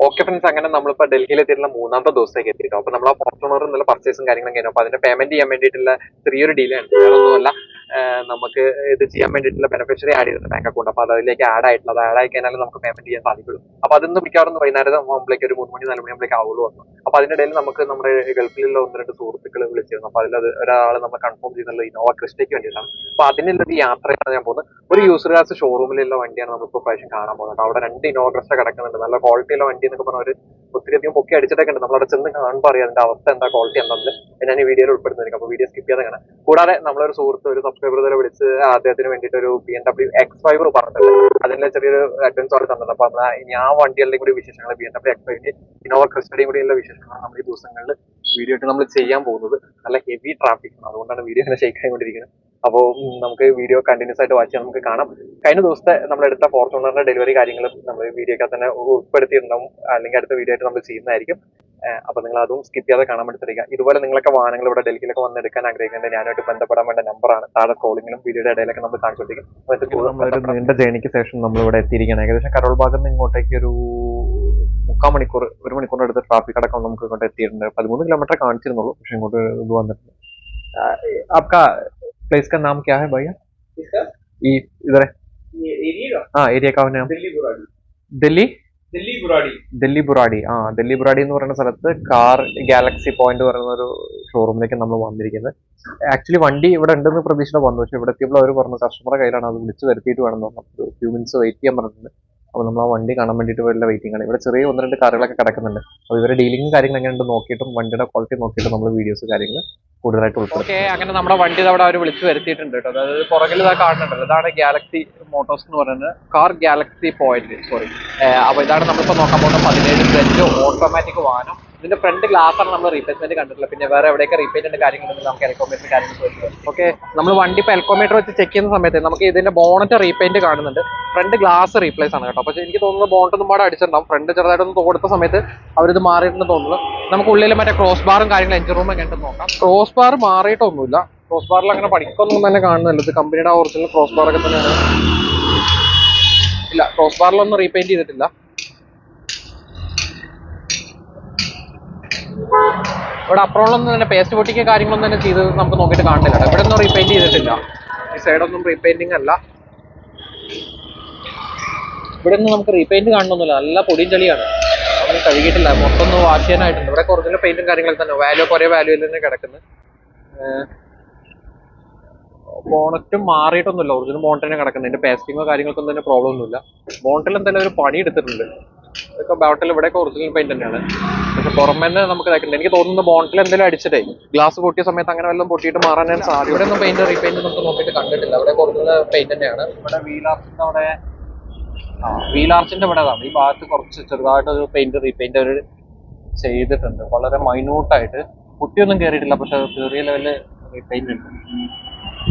Okay friends അങ്ങനെ നമ്മളിപ്പോ ഡൽഹിയിൽ എത്തിയിട്ടുള്ള മൂന്നാമത്തെ ദിവസത്തേക്ക് എത്തിയിട്ടോ? അപ്പൊ നമ്മൾ ആ ഫോർച്യൂണർ എന്നുള്ള പർച്ചേസും കാര്യങ്ങളും കഴിഞ്ഞു അപ്പൊ അതിന്റെ പേയ്മെന്റ് ചെയ്യാൻ വേണ്ടിയിട്ടുള്ള ചെറിയൊരു ഡീലേ ഉണ്ട് വേറെ ഒന്നുമല്ല നമുക്ക് ഇത് ചെയ്യാൻ വേണ്ടിയിട്ടുള്ള ബെനിഫിഷ്യറി ആഡ് ചെയ്തിട്ടുണ്ട് ബാങ്ക് അക്കൗണ്ട് അപ്പൊ അതിലേക്ക് ആഡ് ആയിട്ടുള്ളത് ആഡ് ആയി കഴിഞ്ഞാൽ നമുക്ക് പേയ്മെന്റ് ചെയ്യാൻ സാധിക്കുള്ളൂ. അപ്പൊ അതൊന്ന് മിക്കവാറും വൈകുന്നേരം ആകുമ്പോഴേക്ക് ഒരു മൂന്ന് മണി നാല് മണിയാകുമ്പോഴേക്ക് ആവുള്ളൂ വന്നു. അപ്പൊ അതിന്റെ ഇടയിൽ നമുക്ക് നമ്മുടെ ഗൾഫിലുള്ള ഒന്ന് രണ്ട് സുഹൃത്തുക്കൾ വിളിച്ചിരുന്നു. അപ്പൊ അതിൽ ഒരാൾ നമ്മൾ കൺഫേം ചെയ്യുന്നത് ഇന്നോവ ക്രിസ്റ്റയ്ക്ക് വേണ്ടിയിട്ടാണ്. അപ്പൊ അതിനുള്ള ഒരു യാത്രയാണ് ഞാൻ പോകുന്നത്. ഒരു യൂസർ ക്ലാസ് ഷോറൂമിലുള്ള വണ്ടിയാണ് നമ്മളിപ്പോൾ പ്രാവശ്യം കാണാൻ പോകുന്നത്. അവിടെ രണ്ട് ഇന്നോവ ക്രിസ്റ്റ കിടക്കുന്നുണ്ട്. നല്ല ക്വാളിറ്റിയുള്ള വണ്ടി എന്നൊക്കെ പറഞ്ഞ ഒരു ഒത്തിരി അധികം പൊക്കി അടിച്ചിട്ടൊക്കെ ഉണ്ട്. നമ്മളവിടെ ചെന്ന് കാണുമ്പോൾ അറിയാം അതിന്റെ അവസ്ഥ എന്താ ക്വാളിറ്റി എന്താണെന്ന് ഞാൻ ഈ വീഡിയോയിൽ ഉൾപ്പെടുന്നതായിരിക്കും അപ്പൊ വീഡിയോ സ്കിപ്പ് ചെയ്യാതെ കാണാം. കൂടാതെ നമ്മളൊരു സുഹൃത്ത് ഒരു സബ്സ്ക്രൈബർ തന്നെ വിളിച്ച് അദ്ദേഹത്തിന് വേണ്ടിയിട്ട് ഒരു B M W X five പറഞ്ഞിട്ടുണ്ട്. അതിന്റെ ചെറിയൊരു അഡ്വൻസ് അവിടെ തന്നത് അപ്പൊ ഇനി ആ വണ്ടികളുടെ കൂടി വിശേഷങ്ങൾ ബി എം ഡബ്ല്യൂ എക്സ് ഫൈവിന്റെ ഇന്നോവ കൂടി കൂടിയുള്ള വിശേഷങ്ങൾ നമ്മൾ ഈ ദിവസങ്ങളിൽ വീഡിയോ ആയിട്ട് നമ്മൾ ചെയ്യാൻ പോകുന്നത്. നല്ല ഹെവി ട്രാഫിക് ആണ്. അതുകൊണ്ടാണ് വീഡിയോ ഇങ്ങനെ ഷെയ്ക്ക് ആയിക്കൊണ്ടിരിക്കുന്നത്. അപ്പോൾ നമുക്ക് വീഡിയോ കണ്ടിന്യൂസ് ആയിട്ട് വാച്ച് ചെയ്യാൻ നമുക്ക് കാണാം കഴിഞ്ഞ ദിവസത്തെ നമ്മൾ എടുത്ത ഫോർച്യൂണറിന്റെ ഡെലിവറി കാര്യങ്ങളും നമ്മൾ വീഡിയോക്ക് തന്നെ ഉൾപ്പെടുത്തിയിട്ടുണ്ടാവും അല്ലെങ്കിൽ അടുത്ത വീഡിയോ ആയിട്ട് നമ്മൾ ചെയ്യുന്നതായിരിക്കും ഏഹ് അപ്പൊ നിങ്ങൾ അതും സ്കിപ്പ് ചെയ്യാതെ കാണാൻ വേണ്ടി തരിക ഇതുപോലെ നിങ്ങളൊക്കെ വാഹനങ്ങൾ ഇവിടെ ഡൽഹിയിലൊക്കെ വന്ന് എടുക്കാൻ ആഗ്രഹിക്കുന്നുണ്ട് ഞാനായിട്ട് ബന്ധപ്പെടാൻ വേണ്ട നമ്പറാണ് താഴെ സ്ക്രോളിങ്ങിലും വീഡിയോയുടെ ഇടയിലൊക്കെ നമ്മൾ കാണിച്ചുകൊണ്ടിരിക്കും നമ്മളൊരു നീണ്ട ജേണിക്ക് ശേഷം നമ്മൾ ഇവിടെ എത്തിയിരിക്കുകയാണ് ഏകദേശം കരോൾ ഭാഗത്ത് നിന്ന് ഇങ്ങോട്ടേക്ക് ഒരു മുക്കാൽ മണിക്കൂർ ഒരു മണിക്കൂറിന്റെ അടുത്ത് ട്രാഫിക് അടക്കം നമുക്ക് ഇങ്ങോട്ട് എത്തിയിട്ടുണ്ട് പതിമൂന്ന് കിലോമീറ്റർ കാണിച്ചിരുന്നുള്ളൂ പക്ഷെ ഇങ്ങോട്ട് ഇത് വന്നിട്ടുണ്ട് आपका प्लेस का नाम क्या है भैया किसका ये इधर है ये एरिया का हाँ ഏരിയ का नाम दिल्ली बुराड़ी ദില്ലി दिल्ली बुराड़ी ദില്ലി ബുറാഡി ആ ദില്ലി ബുറാഡി എന്ന് പറയുന്ന സ്ഥലത്ത് കാർ ഗാലക്സി പോയിന്റ് പറയുന്ന ഒരു ഷോറൂമിലേക്ക് നമ്മൾ വന്നിരിക്കുന്നത് ആക്ച്വലി വണ്ടി ഇവിടെ ഉണ്ടെന്ന് പ്രതീക്ഷ വന്നു പക്ഷെ ഇവിടെ എത്തിയപ്പോൾ അവർ പറഞ്ഞു കസ്റ്റമറുടെ കയ്യിലാണ് അത് വിളിച്ച് വരുത്തിയിട്ട് വേണം എന്ന് പറഞ്ഞു ഒരു ഫ്യൂ മിനിറ്റ്സ് വെയിറ്റ് ചെയ്യാൻ പറഞ്ഞിട്ടുണ്ട് അപ്പോൾ നമ്മൾ ആ വണ്ടി കാണാൻ വേണ്ടിയിട്ട് വല്ല വെയിറ്റിംഗ് ആണ്. ഇവിടെ ചെറിയ ഒന്ന് രണ്ട് കാറുകളൊക്കെ കിടക്കുന്നുണ്ട്. അപ്പോൾ ഇവരുടെ ഡീലിംഗ് കാര്യങ്ങൾ എങ്ങനെയുണ്ട് നോക്കിയിട്ടും വണ്ടിയുടെ ക്വാളിറ്റി നോക്കിയിട്ട് നമ്മൾ വീഡിയോസ് കാര്യങ്ങൾ കൂടുതലായിട്ട് ഉൾപ്പെടുത്തും. ഓക്കെ അങ്ങനെ നമ്മുടെ വണ്ടി അവിടെ അവർ വിളിച്ച് വരുത്തിയിട്ടുണ്ട് കേട്ടോ. അതായത് പുറകിൽ ഇതാ കാണുന്നുണ്ടല്ലോ. ഇതാണ് ഗാലക്സി മോട്ടോഴ്സ് എന്ന് പറയുന്നത് കാർ ഗാലക്സി പോയിന്റ് സോറി അപ്പോൾ ഇതാണ് നമ്മളിപ്പോൾ നോക്കാൻ പോകുന്ന പതിനേഴ് ബെഞ്ച് ഓട്ടോമാറ്റിക് വാഹനം ഇതിന്റെ ഫ്രണ്ട് ഗ്ലാസ് ആണ് നമ്മൾ റീപ്ലേസ്മെന്റ് കണ്ടിട്ടുള്ളത്. പിന്നെ വേറെ എവിടെയൊക്കെ റീപ്ലേറ്റ് കാര്യങ്ങളുണ്ടെങ്കിൽ നമുക്ക് എൽക്കോമീറ്റർ കാര്യങ്ങൾ ഓക്കെ നമ്മൾ വണ്ടി ഇപ്പോൾ എൽക്കോമീറ്റർ വെച്ച് ചെക്ക് ചെയ്യുന്ന സമയത്ത് നമുക്ക് ഇതിന്റെ ബോണറ്റ് റീപെയിന്റ് കാണുന്നുണ്ട്. ഫ്രണ്ട് ഗ്ലാസ് റീപ്ലേസ് ആണ് കേട്ടോ. പക്ഷെ എനിക്ക് തോന്നുന്നു ബോണറ്റൊന്നും പാടെ അടിച്ചിട്ടുണ്ടാവും ഫ്രണ്ട് ചെറുതായിട്ടൊന്ന് കൊടുത്ത സമയത്ത് അവരിത് മാറിയിട്ടുണ്ടെന്ന് തോന്നുന്നു. നമുക്ക് ഉള്ളിൽ മറ്റേ ക്രോസ് ബാറും കാര്യങ്ങളും എഞ്ചിൻ റൂമൊക്കെ ഒക്കെ ഉണ്ടെന്ന് നോക്കാം. Cross bar മാറിയിട്ടൊന്നുമില്ല. ക്രോസ് ബാറിൽ അങ്ങനെ പഠിക്കൊന്നും തന്നെ കാണുന്നില്ല. ഇത് കമ്പനിയുടെ ഒറിജിനൽ ക്രോസ് ബാർ ഒക്കെ തന്നെയാണ്. ഇല്ല ക്രോസ് ബാറിലൊന്നും റീപെയിന്റ് ചെയ്തിട്ടില്ല. ഇവിടെ അപ്പുറമുള്ളൊന്നും തന്നെ പേസ്റ്റ് പൊട്ടിക്കുക കാര്യങ്ങളൊന്നും തന്നെ ചെയ്ത് നമുക്ക് നോക്കിയിട്ട് കാണുന്നില്ല കേട്ടോ. ഇവിടെ ഒന്നും റീപെയിന്റ് ചെയ്തിട്ടില്ല. ഈ സൈഡൊന്നും റീപെയിന്റിംഗ് അല്ല. ഇവിടെ ഒന്നും നമുക്ക് റീപെയിന്റ് കാണണമെന്നില്ല നല്ല പൊടിയും ചളിയാണ്. ഒന്നും കഴുകിയിട്ടില്ല. മൊത്തം ഒന്ന് വാഷ് ചെയ്യാനായിട്ടുണ്ട്. ഇവിടെ ഒറിജിനൽ പെയിന്റും കാര്യങ്ങളൊക്കെ തന്നെ. വാല്യൂ കുറേ വാല്യൂയിൽ തന്നെ കിടക്കുന്നത്. ബോണറ്റും മാറിയിട്ടൊന്നുമില്ല. ഒറിജിനൽ ബോണറ്റ് തന്നെ കിടക്കുന്നത്. ഇതിന്റെ പേസ്റ്റിങ്ങോ കാര്യങ്ങൾക്കൊന്നും തന്നെ പ്രോബ്ലം ഒന്നുമില്ല. ബോണറ്റിൽ എന്തായാലും ഒരു പണി എടുത്തിട്ടുണ്ട്. ഇതൊക്കെ ബോട്ടിൽ ഇവിടെയൊക്കെ ഒറിജിനൽ പെയിന്റ് തന്നെയാണ്. പക്ഷെ പുറമെ തന്നെ നമുക്ക് ഇതാക്കുന്നുണ്ട് എനിക്ക് തോന്നുന്നു ബോണ്ടിൽ എന്തെങ്കിലും അടിച്ചിട്ടേ ഗ്ലാസ് പൊട്ടിയ സമയത്ത് അങ്ങനെ വല്ലതും പൊട്ടിയിട്ട് മാറാനാണ് സാധ്യത. ഇവിടെ ഒന്നും പെയിന്റ് റീപെയിന്റ് നമുക്ക് നോക്കിയിട്ട് കണ്ടിട്ടില്ല. അവിടെ ഒറിജിനൽ പെയിന്റ് തന്നെയാണ്. ഇവിടെ വീലാർച്ചിന്റെ അവിടെ ആ വീലാർച്ചിന്റെ ഇവിടെ അതാണ് ഈ ഭാഗത്ത് കുറച്ച് ചെറുതായിട്ട് ഒരു പെയിന്റ് റീപെയിന്റ് അവർ ചെയ്തിട്ടുണ്ട്. വളരെ മൈന്യൂട്ടായിട്ട് കുട്ടിയൊന്നും കയറിയിട്ടില്ല പക്ഷെ ചെറിയ ലെവലിൽ റീപെയിന്റ് ഉണ്ട്.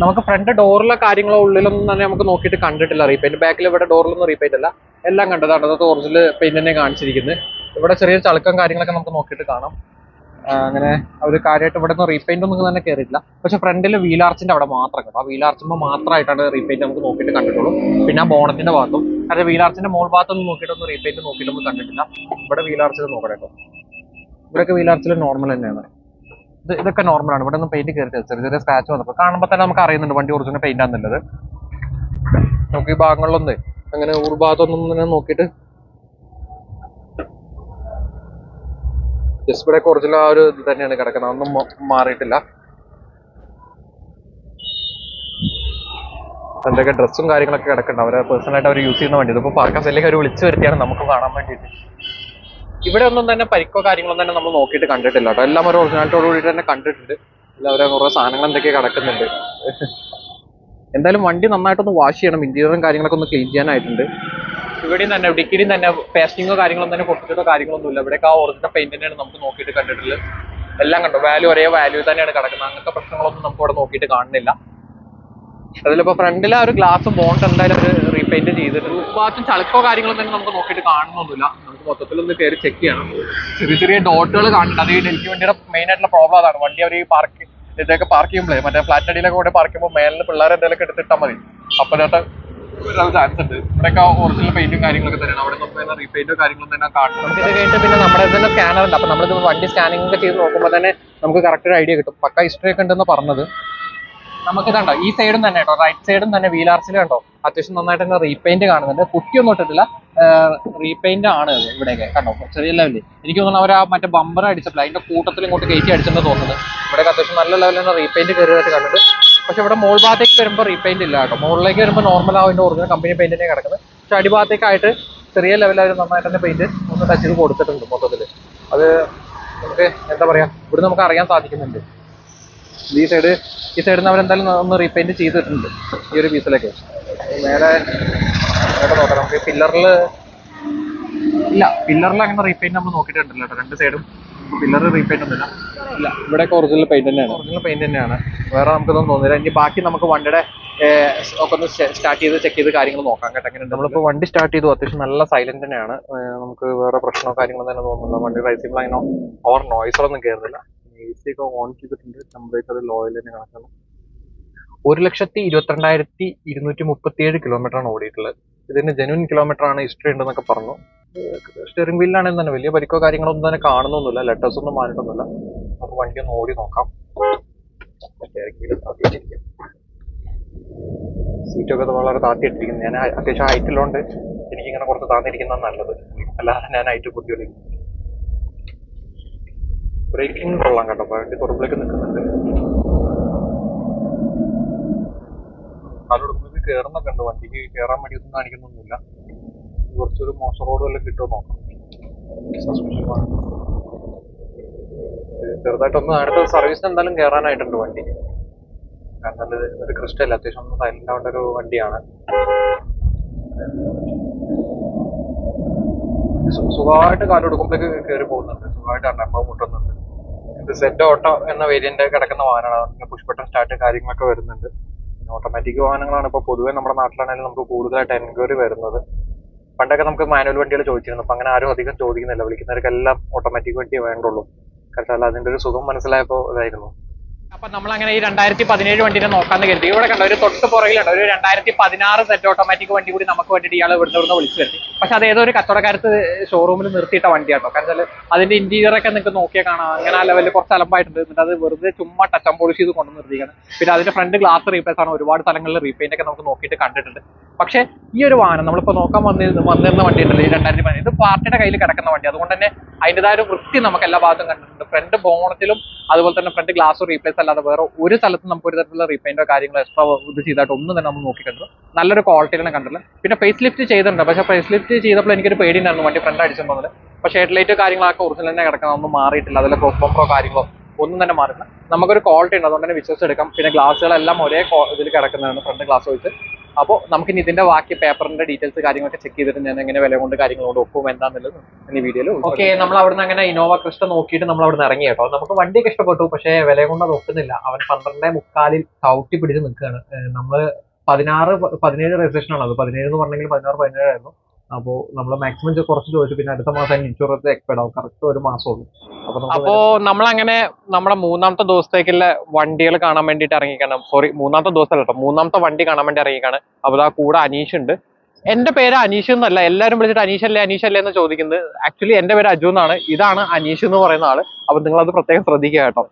നമുക്ക് ഫ്രണ്ട് ഡോറിലെ കാര്യങ്ങളോ ഉള്ളിലൊന്നും തന്നെ നമുക്ക് നോക്കിയിട്ട് കണ്ടിട്ടില്ല റീപെയിന്റ് ബാക്കിൽ ഇവിടെ ഡോറിലൊന്നും റീപെയിന്റ് അല്ല എല്ലാം കണ്ടതാണ്. അതൊക്കെ ഒറിജിനൽ പെയിന്റ് തന്നെ കാണിച്ചിരിക്കുന്നത് ഇവിടെ ചെറിയ ചളുക്കം കാര്യങ്ങളൊക്കെ നമുക്ക് നോക്കിയിട്ട് കാണാം. അങ്ങനെ അവർ കാര്യമായിട്ട് ഇവിടെ നിന്ന് റീപെയിന്റ് ഒന്നും തന്നെ കയറിയിട്ടില്ല പക്ഷെ ഫ്രണ്ടിൽ വീലാർച്ചിന്റെ അവിടെ മാത്രം കേട്ടോ. ആ വീലാർച്ചുമ്പോൾ മാത്രമായിട്ടാണ് റീപെയിന്റ് നമുക്ക് നോക്കിയിട്ട് കണ്ടിട്ടുള്ളൂ. പിന്നെ ആ ബോണത്തിന്റെ ഭാഗത്തും. അതായത് വീലാർച്ചിന്റെ മോൾ ഭാഗത്തൊന്നും നോക്കിയിട്ടൊന്നും റീപെയിന്റ് നോക്കിയിട്ട് നമുക്ക് കണ്ടിട്ടില്ല. ഇവിടെ വീലാർച്ചിൽ നോക്കണം കേട്ടോ. ഇവിടെയൊക്കെ വീലാർച്ചിൽ നോർമൽ തന്നെയാണ്. ഇതൊക്കെ നോർമലാണ് ഇവിടെ ഒന്നും പെയിന്റ് കയറിയിട്ടില്ല ചെറിയ ചെറിയ സ്ക്രാച്ച് വന്നപ്പോൾ കാണുമ്പോൾ തന്നെ നമുക്ക് അറിയുന്നുണ്ട് വണ്ടി ഒറിജിനൽ പെയിന്റ് ആണെന്നുള്ളത്. നമുക്ക് ഈ ഭാഗങ്ങളിലൊന്ന് അങ്ങനെ ഉൾഭാഗത്തൊന്നും തന്നെ നോക്കിയിട്ട് ജസ്റ്റ് ഒറിജിനൽ ആ ഒരു ഇത് തന്നെയാണ് കിടക്കുന്നത്. ഒന്നും മാറിയിട്ടില്ല. എന്തൊക്കെ ഡ്രസ്സും കാര്യങ്ങളൊക്കെ കിടക്കുന്നുണ്ട്. അവരെ പേഴ്സണലായിട്ട് അവർ യൂസ് ചെയ്യുന്ന വണ്ടി. ഇതിപ്പോൾ പാർക്കാ സെല്ലേക്ക് അവർ വിളിച്ചു വരുത്തിയാണ്. നമുക്ക് കാണാൻ വേണ്ടിയിട്ട്. ഇവിടെ ഒന്നും തന്നെ പരിക്കോ കാര്യങ്ങളൊന്നും തന്നെ നമ്മൾ നോക്കിയിട്ട് കണ്ടിട്ടില്ല കേട്ടോ. എല്ലാം ഒരു ഒറിജിനാലിറ്റിയോട് കൂടിയിട്ട് തന്നെ കണ്ടിട്ടുണ്ട്. എല്ലാവരും കുറേ സാധനങ്ങൾ എന്തൊക്കെ കിടക്കുന്നുണ്ട്. എന്തായാലും വണ്ടി നന്നായിട്ടൊന്ന് വാഷ് ചെയ്യണം. ഇന്റീരിയറും കാര്യങ്ങളൊക്കെ ഒന്ന് ക്ലീൻ ചെയ്യാനായിട്ടുണ്ട്. ഇവിടെയും തന്നെ ഡിക്കിരിയും തന്നെ പേസ്റ്റിങ്ങോ കാര്യങ്ങളൊന്നും തന്നെ പൊട്ടിച്ചിട്ടോ കാര്യങ്ങളൊന്നുമില്ല. ഇവിടെയൊക്കെ ആ ഒറിജിനൽ പെയിന്റ് തന്നെയാണ് നമുക്ക് നോക്കിയിട്ട് കണ്ടിട്ടുള്ളത്. എല്ലാം കണ്ടോ? വാല്യൂ ഒരേ വാല്യൂ തന്നെയാണ് കിടക്കുന്നത്. അങ്ങനത്തെ പ്രശ്നങ്ങളൊന്നും നമുക്ക് ഇവിടെ നോക്കിയിട്ട് കാണുന്നില്ല. അതിലിപ്പോ ഫ്രണ്ടിലെ ആ ഒരു ഗ്ലാസ് ബോണ്ട് എന്തായാലും ഒരു റീപെയിന്റ് ചെയ്തിട്ടുണ്ട്. ഭാഗത്തും ചളുക്കോ തന്നെ നമുക്ക് നോക്കിയിട്ട് കാണണമൊന്നുമില്ല നമുക്ക് മൊത്തത്തിൽ ഒന്ന് കയറി ചെക്ക് ചെയ്യണം. ചെറിയ ചെറിയ ഡോട്ടുകൾ കാണുന്നുണ്ട് അത് ഈ ഡൽഹി വണ്ടിയുടെ മെയിൻ ആയിട്ടുള്ള പ്രോബ്ലം അതാണ്. വണ്ടി അവർ ഈ പാർക്ക് ഇതൊക്കെ പാർക്ക് ചെയ്യുമ്പോഴേ മറ്റേ ഫ്ലാറ്റ് അടിയിലൊക്കെ കൂടെ പാർക്ക് ചെയ്യുമ്പോൾ മേലിന് പിള്ളേരെ എന്തെങ്കിലുമൊക്കെ എടുത്തിട്ടാൽ മതി. അപ്പൊ വരാൻ ചാൻസ് ഉണ്ട്. ഇവിടെയൊക്കെ ഒറിജിനൽ പെയിന്റും കാര്യങ്ങളൊക്കെ തന്നെയാണ്. അവിടെ നമുക്ക് റീപെയിന്റോ കാര്യങ്ങളൊന്നും തന്നെ കാണും. നമുക്ക് കഴിഞ്ഞിട്ട് പിന്നെ നമ്മുടെ തന്നെ സ്കാനർ ഉണ്ട്. അപ്പൊ നമ്മളിത് വണ്ടി സ്കാനിംഗ് ഒക്കെ ചെയ്ത് നോക്കുമ്പോൾ തന്നെ നമുക്ക് കറക്റ്റ് ഒരു ഐഡിയ കിട്ടും. പക്ക ഹിസ്റ്ററി ഒക്കെ ഉണ്ടെന്ന് പറഞ്ഞത്. നമുക്ക് കണ്ടോ ഈ സൈഡും തന്നെ കേട്ടോ റൈറ്റ് സൈഡും തന്നെ വീലാർസിൽ കണ്ടോ? അത്യാവശ്യം നന്നായിട്ട് തന്നെ റീപെയിന്റ് കാണുന്നുണ്ട്. കുട്ടിയൊന്നും ഇട്ടിട്ടില്ല. റീപെയിന്റ് ആണ് ഇവിടെയൊക്കെ കണ്ടോ? ചെറിയ ലെവലിൽ എനിക്ക് തോന്നുന്നു അവർ ആ മറ്റേ ബമ്പർ അടിച്ചപ്പോൾ അതിന്റെ കൂട്ടത്തിൽ ഇങ്ങോട്ട് കയറ്റി അടിച്ചെന്ന് തോന്നുന്നത് ഇവിടെയൊക്കെ അത്യാവശ്യം നല്ല ലെവലിൽ തന്നെ റീപെയിന്റ് കയറിയതായിട്ട് കണ്ടിട്ട് പക്ഷെ ഇവിടെ മോൾ ഭാഗത്തേക്ക് വരുമ്പോൾ റീപെയിന്റ് ഇല്ല കേട്ടോ. മോളിലേക്ക് വരുമ്പോൾ നോർമൽ ആ അതിന്റെ ഒറിജിനൽ കമ്പനി പെയിന്റ് തന്നെ കിടക്കുന്നത്. പക്ഷെ അടിഭാഗത്തേക്കായിട്ട് ചെറിയ ലെവലിൽ അവർ നന്നായിട്ട് തന്നെ പെയിന്റ് ഒന്ന് ടച്ച് ചെയ്ത് കൊടുത്തിട്ടുണ്ട് മൊത്തത്തിൽ അത് നമുക്ക് എന്താ പറയാ ഇവിടെ നമുക്ക് അറിയാൻ സാധിക്കുന്നുണ്ട്. ഈ സൈഡ് ഈ സൈഡിൽ നിന്ന് അവരെന്തായാലും ഒന്ന് റീപെയിന്റ് ചെയ്തിട്ടുണ്ട് ഈ ഒരു പീസിലൊക്കെ വേറെ മേലെ നോക്കാം നമുക്ക് പില്ലറിൽ ഇല്ല പില്ലറിൽ അങ്ങനെ റീപെയിന്റ് നമ്മൾ നോക്കിയിട്ടുണ്ടല്ലോ കേട്ടോ. രണ്ട് സൈഡും പില്ലർ റീപെയിന്റ് ഒന്നുമില്ല. ഇല്ല ഇവിടെയൊക്കെ ഒറിജിനൽ പെയിന്റ് തന്നെയാണ്. ഒറിജിനൽ പെയിന്റ് തന്നെയാണ്. വേറെ നമുക്കൊന്നും തോന്നില്ല ഇനി ബാക്കി നമുക്ക് വണ്ടിയുടെ ഒക്കെ ഒന്ന് സ്റ്റാർട്ട് ചെയ്ത് ചെക്ക് ചെയ്ത് കാര്യങ്ങൾ നോക്കാം കേട്ടോ. എങ്ങനെ നമ്മളിപ്പോൾ വണ്ടി സ്റ്റാർട്ട് ചെയ്തു. അത്യാവശ്യം നല്ല സൈലന്റ് തന്നെയാണ്. നമുക്ക് വേറെ പ്രശ്നമോ കാര്യങ്ങളോ തന്നെ തോന്നുന്നില്ല വണ്ടി റൈസിംഗ് അതിനോ ഓവർ നോയ്സറൊന്നും കയറുന്നില്ല സി ഒക്കെ ഓൺ ചെയ്തിട്ടുണ്ട് ടെമ്പറേച്ചർ ലോയിൽ തന്നെ കണക്കാണ്. ഒരു ലക്ഷത്തി ഇരുപത്തിരണ്ടായിരത്തി ഇരുന്നൂറ്റി മുപ്പത്തിയേഴ് കിലോമീറ്റർ ആണ് ഓടിയിട്ടുള്ളത്. ഇതിന് ജെനുവിൻ കിലോമീറ്റർ ആണ് ഹിസ്റ്ററി ഉണ്ടെന്നൊക്കെ പറഞ്ഞു. സ്റ്റിയറിംഗ് വീലിലാണെങ്കിൽ തന്നെ. വലിയ പരിക്കോ കാര്യങ്ങളൊന്നും തന്നെ കാണുന്നൊന്നുമില്ല. ലെറ്റേഴ്സ് ഒന്നും മാറിയിട്ടൊന്നുമില്ല. നമുക്ക് വണ്ടി ഒന്ന് ഓടി നോക്കാം. സീറ്റൊക്കെ വളരെ താത്തിയിട്ടിരിക്കുന്നു. ഞാൻ അത്യാവശ്യം ഹൈറ്റിലുണ്ട് എനിക്കിങ്ങനെ കുറച്ച് താന്നിരിക്കുന്നതാണ് നല്ലത്. അല്ലാതെ ഞാൻ ഹൈറ്റ് കുത്തിയൊളി ബ്രേക്കിംഗ് കൊള്ളാം കേട്ടോ. വണ്ടി തുറപ്പിലേക്ക് നിൽക്കുന്നുണ്ട്. കാലൊടുക്കുമ്പോൾ കയറുന്നൊക്കെ ഉണ്ട്. വണ്ടിക്ക് കയറാൻ വേണ്ടി ഒന്നും കാണിക്കുന്നൊന്നുമില്ല. കുറച്ചൊരു മോശം റോഡ് വല്ല കിട്ടുമോ നോക്കാം. ചെറുതായിട്ടൊന്ന് അടുത്ത സർവീസിന് എന്തായാലും കയറാനായിട്ടുണ്ട് വണ്ടി. കാരണം ഇത് ഒരു ക്രിസ്റ്റൽ അത്യാവശ്യം ഒന്ന് സൈലന്റ് ആവേണ്ട ഒരു വണ്ടിയാണ്. സുഖമായിട്ട് കാലെടുക്കുമ്പോഴേക്ക് കയറി പോകുന്നുണ്ട്. സുഖമായിട്ട് അണ്ണമ്മ മുട്ടുന്നുണ്ട്. സെറ്റ് ഓട്ടോ എന്ന വേരിയന്റ് കിടക്കുന്ന വാഹനമാണ് പുഷ് ബട്ടൺ സ്റ്റാർട്ട് കാര്യങ്ങളൊക്കെ വരുന്നുണ്ട്. പിന്നെ ഓട്ടോമാറ്റിക് വാഹനങ്ങളാണ് ഇപ്പോൾ പൊതുവെ നമ്മുടെ നാട്ടിലാണെങ്കിലും നമുക്ക് കൂടുതലായിട്ട് എൻക്വയറി വരുന്നത്. പണ്ടൊക്കെ നമുക്ക് മാനുവൽ വണ്ടികൾ ചോദിച്ചിരുന്നു. അപ്പൊ അങ്ങനെ ആരും അധികം ചോദിക്കുന്നില്ല. വിളിക്കുന്നവർക്കെല്ലാം ഓട്ടോമാറ്റിക് വണ്ടിയേ വേണ്ടുള്ളൂ. കാരണം അതിന്റെ ഒരു സുഖം മനസ്സിലായപ്പോൾ ഇതായിരുന്നു. അപ്പൊ നമ്മൾ അങ്ങനെ ഈ രണ്ടായിരത്തി പതിനേഴ് വണ്ടിനെ നോക്കാന്ന് കരുതി. ഇവിടെ കണ്ട ഒരു തൊട്ട് പുറകിലുണ്ട്. ഒരു രണ്ടായിരത്തി പതിനാറ് സെറ്റ് ഓട്ടോമാറ്റിക് വണ്ടി കൂടി നമുക്ക് വേണ്ടിയിട്ട് ഇയാൾ ഇവിടുന്ന് ഇവിടുന്ന് വിളിച്ചു വരുത്തി. പക്ഷെ അത് ഏതോ ഒരു കച്ചവടക്കാരത്ത് ഷോറൂമിൽ നിർത്തിയിട്ട വണ്ടിയാട്ടോ. കാരണം വെച്ചാൽ അതിന്റെ ഇന്റീരിയർ ഒക്കെ നിങ്ങൾക്ക് നോക്കിയാൽ കാണാം. അങ്ങനെ ആ ലെവലിൽ കുറച്ച് അലമ്പായിട്ടുണ്ട്. എന്നിട്ട് അത് വെറുതെ ചുമ്മാ ടച്ച് പോളിഷ് ചെയ്ത് കൊണ്ടു നിർത്തിയാണ് പിന്നെ അതിന്റെ ഫ്രണ്ട് ഗ്ലാസ് റീപ്ലേസ് ആണ് ഒരുപാട് സ്ഥലങ്ങളിൽ റീപെയിന്റ് ഒക്കെ നമുക്ക് നോക്കിയിട്ട് കണ്ടിട്ടുണ്ട്. പക്ഷേ ഈ ഒരു വാഹനം നമ്മളിപ്പോൾ നോക്കാൻ വന്നിരുന്ന വന്നിരുന്ന വണ്ടി ഉണ്ടല്ലോ ഈ രണ്ടായിരത്തി പതിനേഴ് ഇത് പാർട്ടിയുടെ കയ്യിൽ കിടക്കുന്ന വണ്ടി. അതുകൊണ്ട് തന്നെ അതിന്റെതായ ഒരു വൃത്തി നമുക്ക് എല്ലാ ഭാഗത്തും കണ്ടിട്ടുണ്ട്. ഫ്രണ്ട് ബോണറ്റിലും അതുപോലെ തന്നെ ഫ്രണ്ട് ഗ്ലാസ് റീപ്ലേസ് അല്ലാതെ വേറെ ഒരു സ്ഥലത്തും നമുക്ക് ഒരു തരത്തിലുള്ള റീപെയിന്റോ കാര്യങ്ങളോ എക്സ്ട്രാ ഇത് ചെയ്തായിട്ട് ഒന്നും തന്നെ നമ്മൾ നോക്കി കണ്ടു നല്ലൊരു തന്നെ കണ്ടില്ല. പിന്നെ ഫേസ് ലിഫ്റ്റ് ചെയ്തിട്ടുണ്ട്. പക്ഷേ ഫേസ് ലിഫ്റ്റ് ചെയ്തപ്പോൾ എനിക്കൊരു പേടി ഉണ്ടായിരുന്നു വണ്ടി ഫ്രണ്ട് അടിച്ചിട്ടുണ്ടെങ്കിൽ പക്ഷേ ഹെഡ് ലൈറ്റ് കാര്യങ്ങളൊക്കെ ഒറിജിനൽ തന്നെ കിടക്കണം ഒന്നും മാറിയിട്ടില്ല. അതിലെ ക്രോസ് ബോംബറോ കാര്യങ്ങളോ ഒന്നും തന്നെ മാറില്ല നമുക്കൊരു ക്വാളിറ്റി ഉണ്ട്. അതുകൊണ്ട് തന്നെ വിശ്വസിച്ചെടുക്കാം. പിന്നെ ഗ്ലാസ്സുകളെല്ലാം ഒരേ ഇതിൽ കിടക്കുന്നതാണ്. ഫ്രണ്ട് ഗ്ലാസ് വെച്ച് അപ്പോൾ നമുക്ക് ഇനി ഇതിന്റെ ബാക്കി പേപ്പറിന്റെ ഡീറ്റെയിൽസ് കാര്യങ്ങളൊക്കെ ചെക്ക് ചെയ്തിട്ട് ഞാൻ എങ്ങനെ വില കൊണ്ട് കാര്യങ്ങളോട് കൊണ്ട് ഒക്കും എന്താന്നുള്ളത് ഈ വീഡിയോയിൽ ഓക്കെ നമ്മൾ അവിടുന്ന് അങ്ങനെ ഇനോവ ക്രിസ്റ്റ നോക്കിയിട്ട് നമ്മൾ അവിടെ ഇറങ്ങി കേട്ടോ. നമുക്ക് വണ്ടിയൊക്കെ ഇഷ്ടപ്പെട്ടു പക്ഷേ വില കൊണ്ട് അത് ഒക്കുന്നില്ല അവൻ പന്ത്രണ്ടേ മുക്കാലിൽ ചവിട്ടി പിടിച്ച് നിൽക്കുകയാണ്. നമ്മൾ പതിനാറ് പതിനേഴ് രജിസ്ട്രേഷൻ ആണ്. അത് പതിനേഴ് എന്ന് പറഞ്ഞെങ്കിൽ പതിനാറ് പതിനേഴായിരുന്നു അപ്പോൾ നമ്മൾ മാക്സിമം കുറച്ച് ചോദിച്ചു. പിന്നെ അടുത്ത മാസം ഇൻഷുറൻസ് എക്സ്പയർഡ് ആവും. കറക്റ്റ് ഒരു മാസമുള്ളൂ അപ്പോ നമ്മളങ്ങനെ നമ്മുടെ മൂന്നാമത്തെ ദിവസത്തേക്കുള്ള വണ്ടികൾ കാണാൻ വേണ്ടിയിട്ട് ഇറങ്ങിക്കാണ് സോറി മൂന്നാമത്തെ ദിവസമല്ല കേട്ടോ. മൂന്നാമത്തെ വണ്ടി കാണാൻ വേണ്ടി ഇറങ്ങിക്കാണ് അപ്പോൾ ആ കൂടെ അനീഷ് ഉണ്ട് എന്റെ പേര് അനീഷ് എന്നല്ല. എല്ലാവരും വിളിച്ചിട്ട് അനീഷ് അല്ലേ അനീഷ് അല്ലേ എന്ന് ചോദിക്കുന്നത്. ആക്ച്വലി എന്റെ പേര് അജു എന്നാണ്. ഇതാണ് അനീഷ് എന്ന് പറയുന്ന ആൾ. അപ്പൊ നിങ്ങൾ അത് പ്രത്യേകം ശ്രദ്ധിക്കുക കേട്ടോ.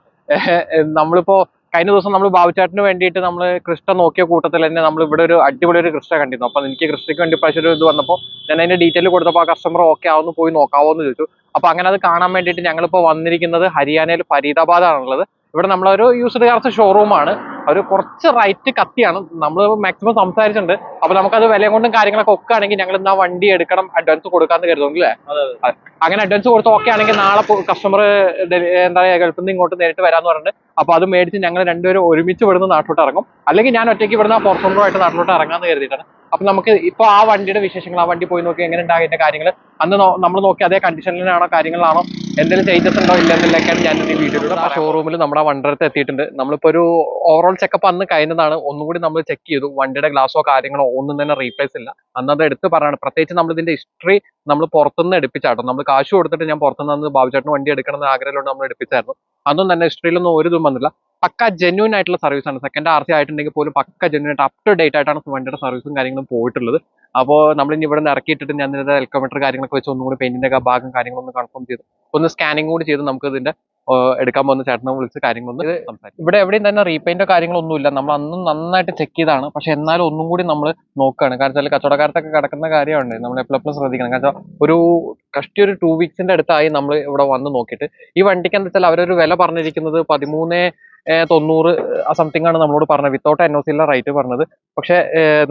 നമ്മളിപ്പോ കഴിഞ്ഞ ദിവസം നമ്മൾ ബാബുചാട്ടിന് വേണ്ടിയിട്ട് നമ്മൾ കൃഷ്ണ നോക്കിയ കൂട്ടത്തിൽ തന്നെ നമ്മൾ ഇവിടെ ഒരു അടിപൊളി ഒരു കൃഷ്ണ കണ്ടിരുന്നു. അപ്പൊ എനിക്ക് കൃഷ്ണയ്ക്ക് വേണ്ടി പ്രാവശ്യം ഒരു ഇത് വന്നപ്പോൾ ഞാൻ അതിന്റെ ഡീറ്റെയിൽ കൊടുത്തപ്പോൾ ആ കസ്റ്റമർ ഓക്കെ ആവുന്നു പോയി നോക്കാവോ എന്ന് ചോദിച്ചു. അപ്പൊ അങ്ങനെ അത് കാണാൻ വേണ്ടിയിട്ട് ഞങ്ങളിപ്പോൾ വന്നിരിക്കുന്നത് ഹരിയാനയിൽ ഫരീദാബാദ് ആണുള്ളത്. ഇവിടെ നമ്മളൊരു യൂസ്ഡ് കാർസ് ഷോറൂമാണ് ഒരു കുറച്ച് റൈറ്റ് കത്തിയാണ്. നമ്മൾ മാക്സിമം സംസാരിച്ചിട്ടുണ്ട്. അപ്പൊ നമുക്കത് വില കൊണ്ടും കാര്യങ്ങളൊക്കെ ഒക്കെ ആണെങ്കിൽ ഞങ്ങൾ ഇന്ന് ആ വണ്ടി എടുക്കണം അഡ്വാൻസ് കൊടുക്കാന്ന് കരുതുന്നു അല്ലേ? അതെ. അങ്ങനെ അഡ്വാൻസ് കൊടുത്ത് ഓക്കെ ആണെങ്കിൽ നാളെ കസ്റ്റമർ എന്താ പറയുക ഗൾഫിൽ നിന്ന് ഇങ്ങോട്ട് നേരിട്ട് വരാന്ന് പറഞ്ഞിട്ട് അപ്പൊ അത് മേടിച്ച് ഞങ്ങൾ രണ്ടുപേരും ഒരുമിച്ച് ഇവിടുന്ന് നാട്ടിലോട്ട് ഇറങ്ങും. അല്ലെങ്കിൽ ഞാൻ ഒറ്റയ്ക്ക് ഇവിടുന്ന് ആയിട്ട് നാട്ടിലോട്ട് ഇറങ്ങാന്ന് കരുതിയിട്ടാണ്. അപ്പൊ നമുക്ക് ഇപ്പൊ ആ വണ്ടിയുടെ വിശേഷങ്ങൾ ആ വണ്ടി പോയി നോക്കി എങ്ങനെ ഉണ്ടാകിന്റെ കാര്യങ്ങൾ അന്ന് നമ്മൾ നോക്കി അതേ കണ്ടീഷനിലാണോ കാര്യങ്ങളാണോ എന്തെങ്കിലും ചേഞ്ചസ് ഉണ്ടോ ഇല്ലെന്നില്ലൊക്കെയാണ് ഞാൻ ഈ വീഡിയോയിലൂടെ ആ ഷോറൂമിൽ നമ്മുടെ വണ്ടടുത്ത് എത്തിയിട്ടുണ്ട്. നമ്മളിപ്പോ ഒരു ഓവറോൾ ചെക്കപ്പ് അന്ന് കഴിഞ്ഞതാണ്. ഒന്നുകൂടി നമ്മൾ ചെക്ക് ചെയ്തു. വണ്ടിയുടെ ഗ്ലാസോ കാര്യങ്ങളോ ഒന്നും തന്നെ റീപ്ലേസ് ഇല്ല. അന്ന് അത് എടുത്ത് പറയാണ്. പ്രത്യേകിച്ച് നമ്മൾ ഇതിന്റെ ഹിസ്റ്ററി നമ്മൾ പുറത്തുനിന്ന് എടുപ്പിച്ചാട്ടോ. നമ്മൾ കാശ് കൊടുത്തിട്ട് ഞാൻ പുറത്തുനിന്ന് അന്ന് ബാബുചേട്ടന് വണ്ടി എടുക്കണം എന്ന് ആഗ്രഹമുണ്ട് നമ്മൾ എടുപ്പിച്ചായിരുന്നു അന്നും തന്നെ ഹിസ്റ്ററിയിലൊന്നും ഒരു ഇതും വന്നില്ല. പക്ക ജെന്യൂൻ ആയിട്ടുള്ള സർവീസ് ആണ്. സെക്കൻഡ് ആർ സി ആയിട്ടുണ്ടെങ്കിൽ പോലും പക്ക ജെന്യൂൻ ആയിട്ട് അപ് ടു ഡേറ്റ് ആയിട്ടാണ് വണ്ടിയുടെ സർവീസും കാര്യങ്ങളും പോയിട്ടുള്ളത്. അപ്പോൾ നമ്മൾ ഇനി ഇവിടെ നിന്ന് ഇറക്കിയിട്ടിട്ട് ഞാൻ ഇതിന്റെ എൽക്കോമീറ്റർ കാര്യങ്ങളൊക്കെ വെച്ച് ഒന്നുകൂടി പെയിന്റിന്റെ ഒക്കെ ഭാഗം കാര്യങ്ങളൊന്ന് കൺഫേം ചെയ്ത് ഒന്ന് സ്കാനിങ് കൂടി ചെയ്ത് നമുക്ക് ഇതിന്റെ എടുക്കാൻ പോകുന്ന ചേട്ടനെ വിളിച്ച് കാര്യങ്ങളൊന്ന് സംസാരിക്കും. ഇവിടെ എവിടെയും തന്നെ റീപെയിന്റോ കാര്യങ്ങളൊന്നുമില്ല നമ്മൾ അന്നും നന്നായിട്ട് ചെക്ക് ചെയ്താണ്. പക്ഷെ എന്നാലും ഒന്നും കൂടി നമ്മൾ നോക്കുകയാണ് കാരണം വെച്ചാൽ കച്ചവടക്കാരത്തൊക്കെ കിടക്കുന്ന കാര്യമുണ്ട് നമ്മൾ എപ്പോഴും ശ്രദ്ധിക്കണം. കാരണം ഒരു കഷ്ടി ഒരു ടു വീക്സിന്റെ അടുത്തായി നമ്മൾ ഇവിടെ വന്ന് നോക്കിയിട്ട്. ഈ വണ്ടിക്ക് എന്താ വെച്ചാൽ അവരൊരു വില പറഞ്ഞിരിക്കുന്നത് പതിമൂന്ന് തൊണ്ണൂറ് സംതിങ് ആണ് നമ്മളോട് പറഞ്ഞത്. വിത്തൗട്ട് എൻ ഒ സിയിലെ റേറ്റ് പറഞ്ഞത്. പക്ഷേ